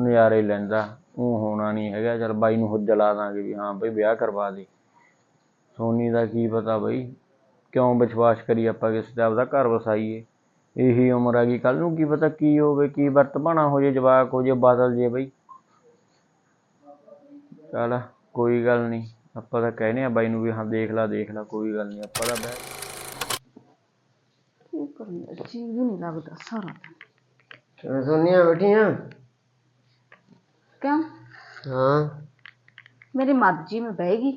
ਨਜ਼ਾਰੇ ਲੈਂਦਾ ਉਹ ਹੋਣਾ ਨਹੀਂ ਹੈਗਾ ਚਲ ਬਾਈ ਨੂੰ ਹੁੱਜ ਲਾ ਦਾਂਗੇ ਵੀ ਹਾਂ ਬਈ ਵਿਆਹ ਕਰਵਾ ਦੇ। ਸੋਨੀ ਦਾ ਕੀ ਪਤਾ ਬਈ ਕਿਉਂ ਵਿਸ਼ਵਾਸ ਕਰੀ ਆਪਾਂ ਕਿਸੇ ਦਾ ਆਪਦਾ ਘਰ ਵਸਾਈਏ? ਇਹੀ ਉਮਰ ਆ ਗਈ। ਕੱਲ ਨੂੰ ਕੀ ਪਤਾ ਕੀ ਹੋਵੇ ਕੀ ਵਰਤ ਬਣਾ ਹੋ ਜੇ ਜਵਾਕ ਹੋ ਜੇ ਬਦਲ ਜੇ ਬਈ। ਚੱਲ ਕੋਈ ਗੱਲ ਨਹੀਂ। ਆਪਾਂ ਤਾਂ ਕਹਿੰਦੇ ਆ ਬਾਈ ਨੂੰ ਵੀ ਹਾਂ ਦੇਖ ਲੈ ਦੇਖ ਲੈ ਕੋਈ ਗੱਲ ਨਹੀਂ ਆਪਾਂ ਤਾਂ ਬਹਿ ਕੀ ਕਰਨਾ ਜੀ ਵੀ ਨਹੀਂ ਲੱਗਦਾ ਸਾਰਾ ਕਿਵੇਂ ਸੋਨੀਆਂ ਬੈਠੀਆਂ? ਕਿਉਂ? ਹਾਂ। ਮੇਰੀ ਮਰਜ਼ੀ ਮੈਂ ਬਹਿਗੀ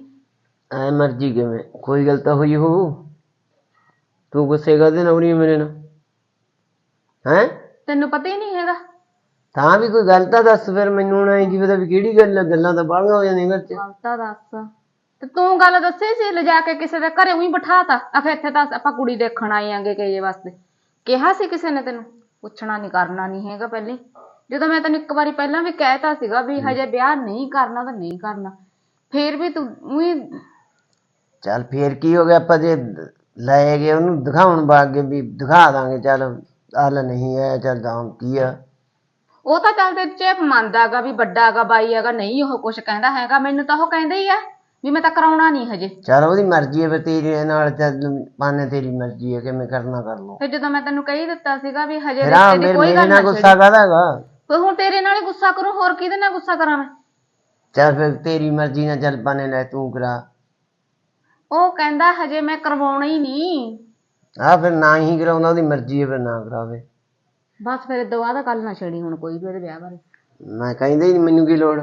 ਐ ਮਰਜ਼ੀ ਕਿਵੇਂ? ਕੋਈ ਗੱਲ ਤਾਂ ਹੋਈ ਹੋ ਤੂੰ ਗੁੱਸੇ ਕਰਦੇ ਨਾ ਉਰੀ ਮੇਰੇ ਨਾਲ। ਹੈ? ਤੈਨੂੰ ਪਤਾ ਹੀ ਨਹੀਂ ਹੈਗਾ। ਤਾਂ ਵੀ ਕੋਈ ਗੱਲ ਤਾਂ ਦੱਸ ਫਿਰ ਮੈਨੂੰ ਨਾ ਕੀ ਪਤਾ ਵੀ ਕਿਹੜੀ ਗੱਲ ਆ, ਗੱਲਾਂ ਤਾਂ ਬਾਹਲੀਆਂ ਹੋ ਜਾਂਦੀਆਂ ਘਰ 'ਚ। ਗੱਲ ਤਾਂ ਦੱਸ। ਤੇ ਤੂੰ ਗੱਲ ਦੱਸੇ ਸੀ ਲਿਜਾ ਕੇ ਕਿਸੇ ਦੇ ਘਰੇ ਉਹੀ ਬਿਠਾਤਾ? ਆਖੇ ਇੱਥੇ ਤਾਂ ਆਪਾਂ ਕੁੜੀ ਦੇਖਣ ਆਏ ਆਂਗੇ ਕਿਹੇ ਵਾਸਤੇ। ਕਿਹਾ ਸੀ ਕਿਸੇ ਨੇ ਤੈਨੂੰ? ਪੁੱਛਣਾ ਨਹੀਂ ਕਰਨਾ ਨਹੀਂ ਹੈਗਾ ਪਹਿਲੇ। ਜਦੋਂ ਮੈਂ ਤੈਨੂੰ ਇੱਕ ਵਾਰੀ ਪਹਿਲਾਂ ਵੀ ਕਹਿਤਾ ਸੀਗਾ ਵੀ ਹਜੇ ਵਿਆਹ ਨਹੀਂ ਕਰਨਾ ਤਾਂ ਨਹੀਂ ਕਰਨਾ। ਫੇਰ ਵੀ ਤੂੰ ਉਹੀ ਚੱਲ ਫੇਰ ਕੀ ਹੋ ਗਿਆ ਆਪਾਂ ਜੇ ਲੈ ਗਏ ਉਹਨੂੰ ਦਿਖਾਉਣ ਬਾਗੇ ਵੀ ਦਿਖਾ ਦਾਂਗੇ ਚੱਲ ਹਲ ਨਹੀਂ ਆਇਆ ਚੱਲ ਤਾਂ ਕੀ ਆ? ਉਹ ਤਾਂ ਚੱਲ ਤੇ ਚੇਪ ਮੰਨਦਾਗਾ ਵੀ ਵੱਡਾਗਾ ਬਾਈ ਹੈਗਾ ਨਹੀਂ ਉਹ ਕੁਝ ਕਹਿੰਦਾ ਹੈਗਾ ਮੈਨੂੰ ਤਾਂ ਉਹ ਕਹਿੰਦਾ ਹੀ ਆ ਵੀ ਮੈਂ ਤਾਂ ਕਰਾਉਣਾ ਨਹੀਂ ਹਜੇ। ਚਲ ਉਹਦੀ ਮਰਜ਼ੀ ਹੈ ਫਿਰ ਤੇਰੇ ਨਾਲ ਚੱਲ ਪਾਣੇ ਤੇਰੀ ਮਰਜ਼ੀ ਹੈ ਕਿਵੇਂ ਕਰਨਾ ਕਰ ਲੋ ਫਿਰ ਜਦੋਂ ਮੈਂ ਤੈਨੂੰ ਕਹੀ ਦਿੱਤਾ ਸੀਗਾ ਵੀ ਹਜੇ ਫਿਰ ਆ ਰਿਸ਼ਤੇ ਦੀ ਮੇਰੇ ਕੋਈ ਮੇਰੇ ਗੱਲ ਨਾਲ ਨਾ ਗੁੱਸਾ ਕਾਹਦਾਗਾ ਕੋਈ ਹੁਣ ਤੇਰੇ ਨਾਲ ਹੀ ਗੁੱਸਾ ਕਰੂੰ ਹੋਰ ਕਿਹਦੇ ਨਾਲ ਗੁੱਸਾ ਕਰਾਂ ਮੈਂ? ਚੱਲ ਫਿਰ ਤੇਰੀ ਮਰਜ਼ੀ ਨਾਲ ਚੱਲ ਪਾਣੇ ਲੈ ਤੂੰ ਕਰਾ। ਉਹ ਕਹਿੰਦਾ ਹਜੇ ਮੈਂ ਕਰਵਾਉਣਾ ਹੀ ਨਹੀਂ। ਆ ਫਿਰ ਨਾ ਹੀ ਕਰਾਉਂਦਾ ਉਹਦੀ ਮਰਜ਼ੀ ਹੈ ਫਿਰ ਨਾ ਕਰਾਵੇ। ਬਸ ਫਿਰ ਦੁਆ ਦਾ ਕੱਲ ਨਾ ਛੇੜੀ ਹੁਣ ਕੋਈ ਵੀ ਉਹਦੇ ਵਿਆਹ ਬਾਰੇ। ਮੈਂ ਕਹਿੰਦਾ ਹੀ ਨੀ ਮੈਨੂੰ ਕੀ ਲੋੜ।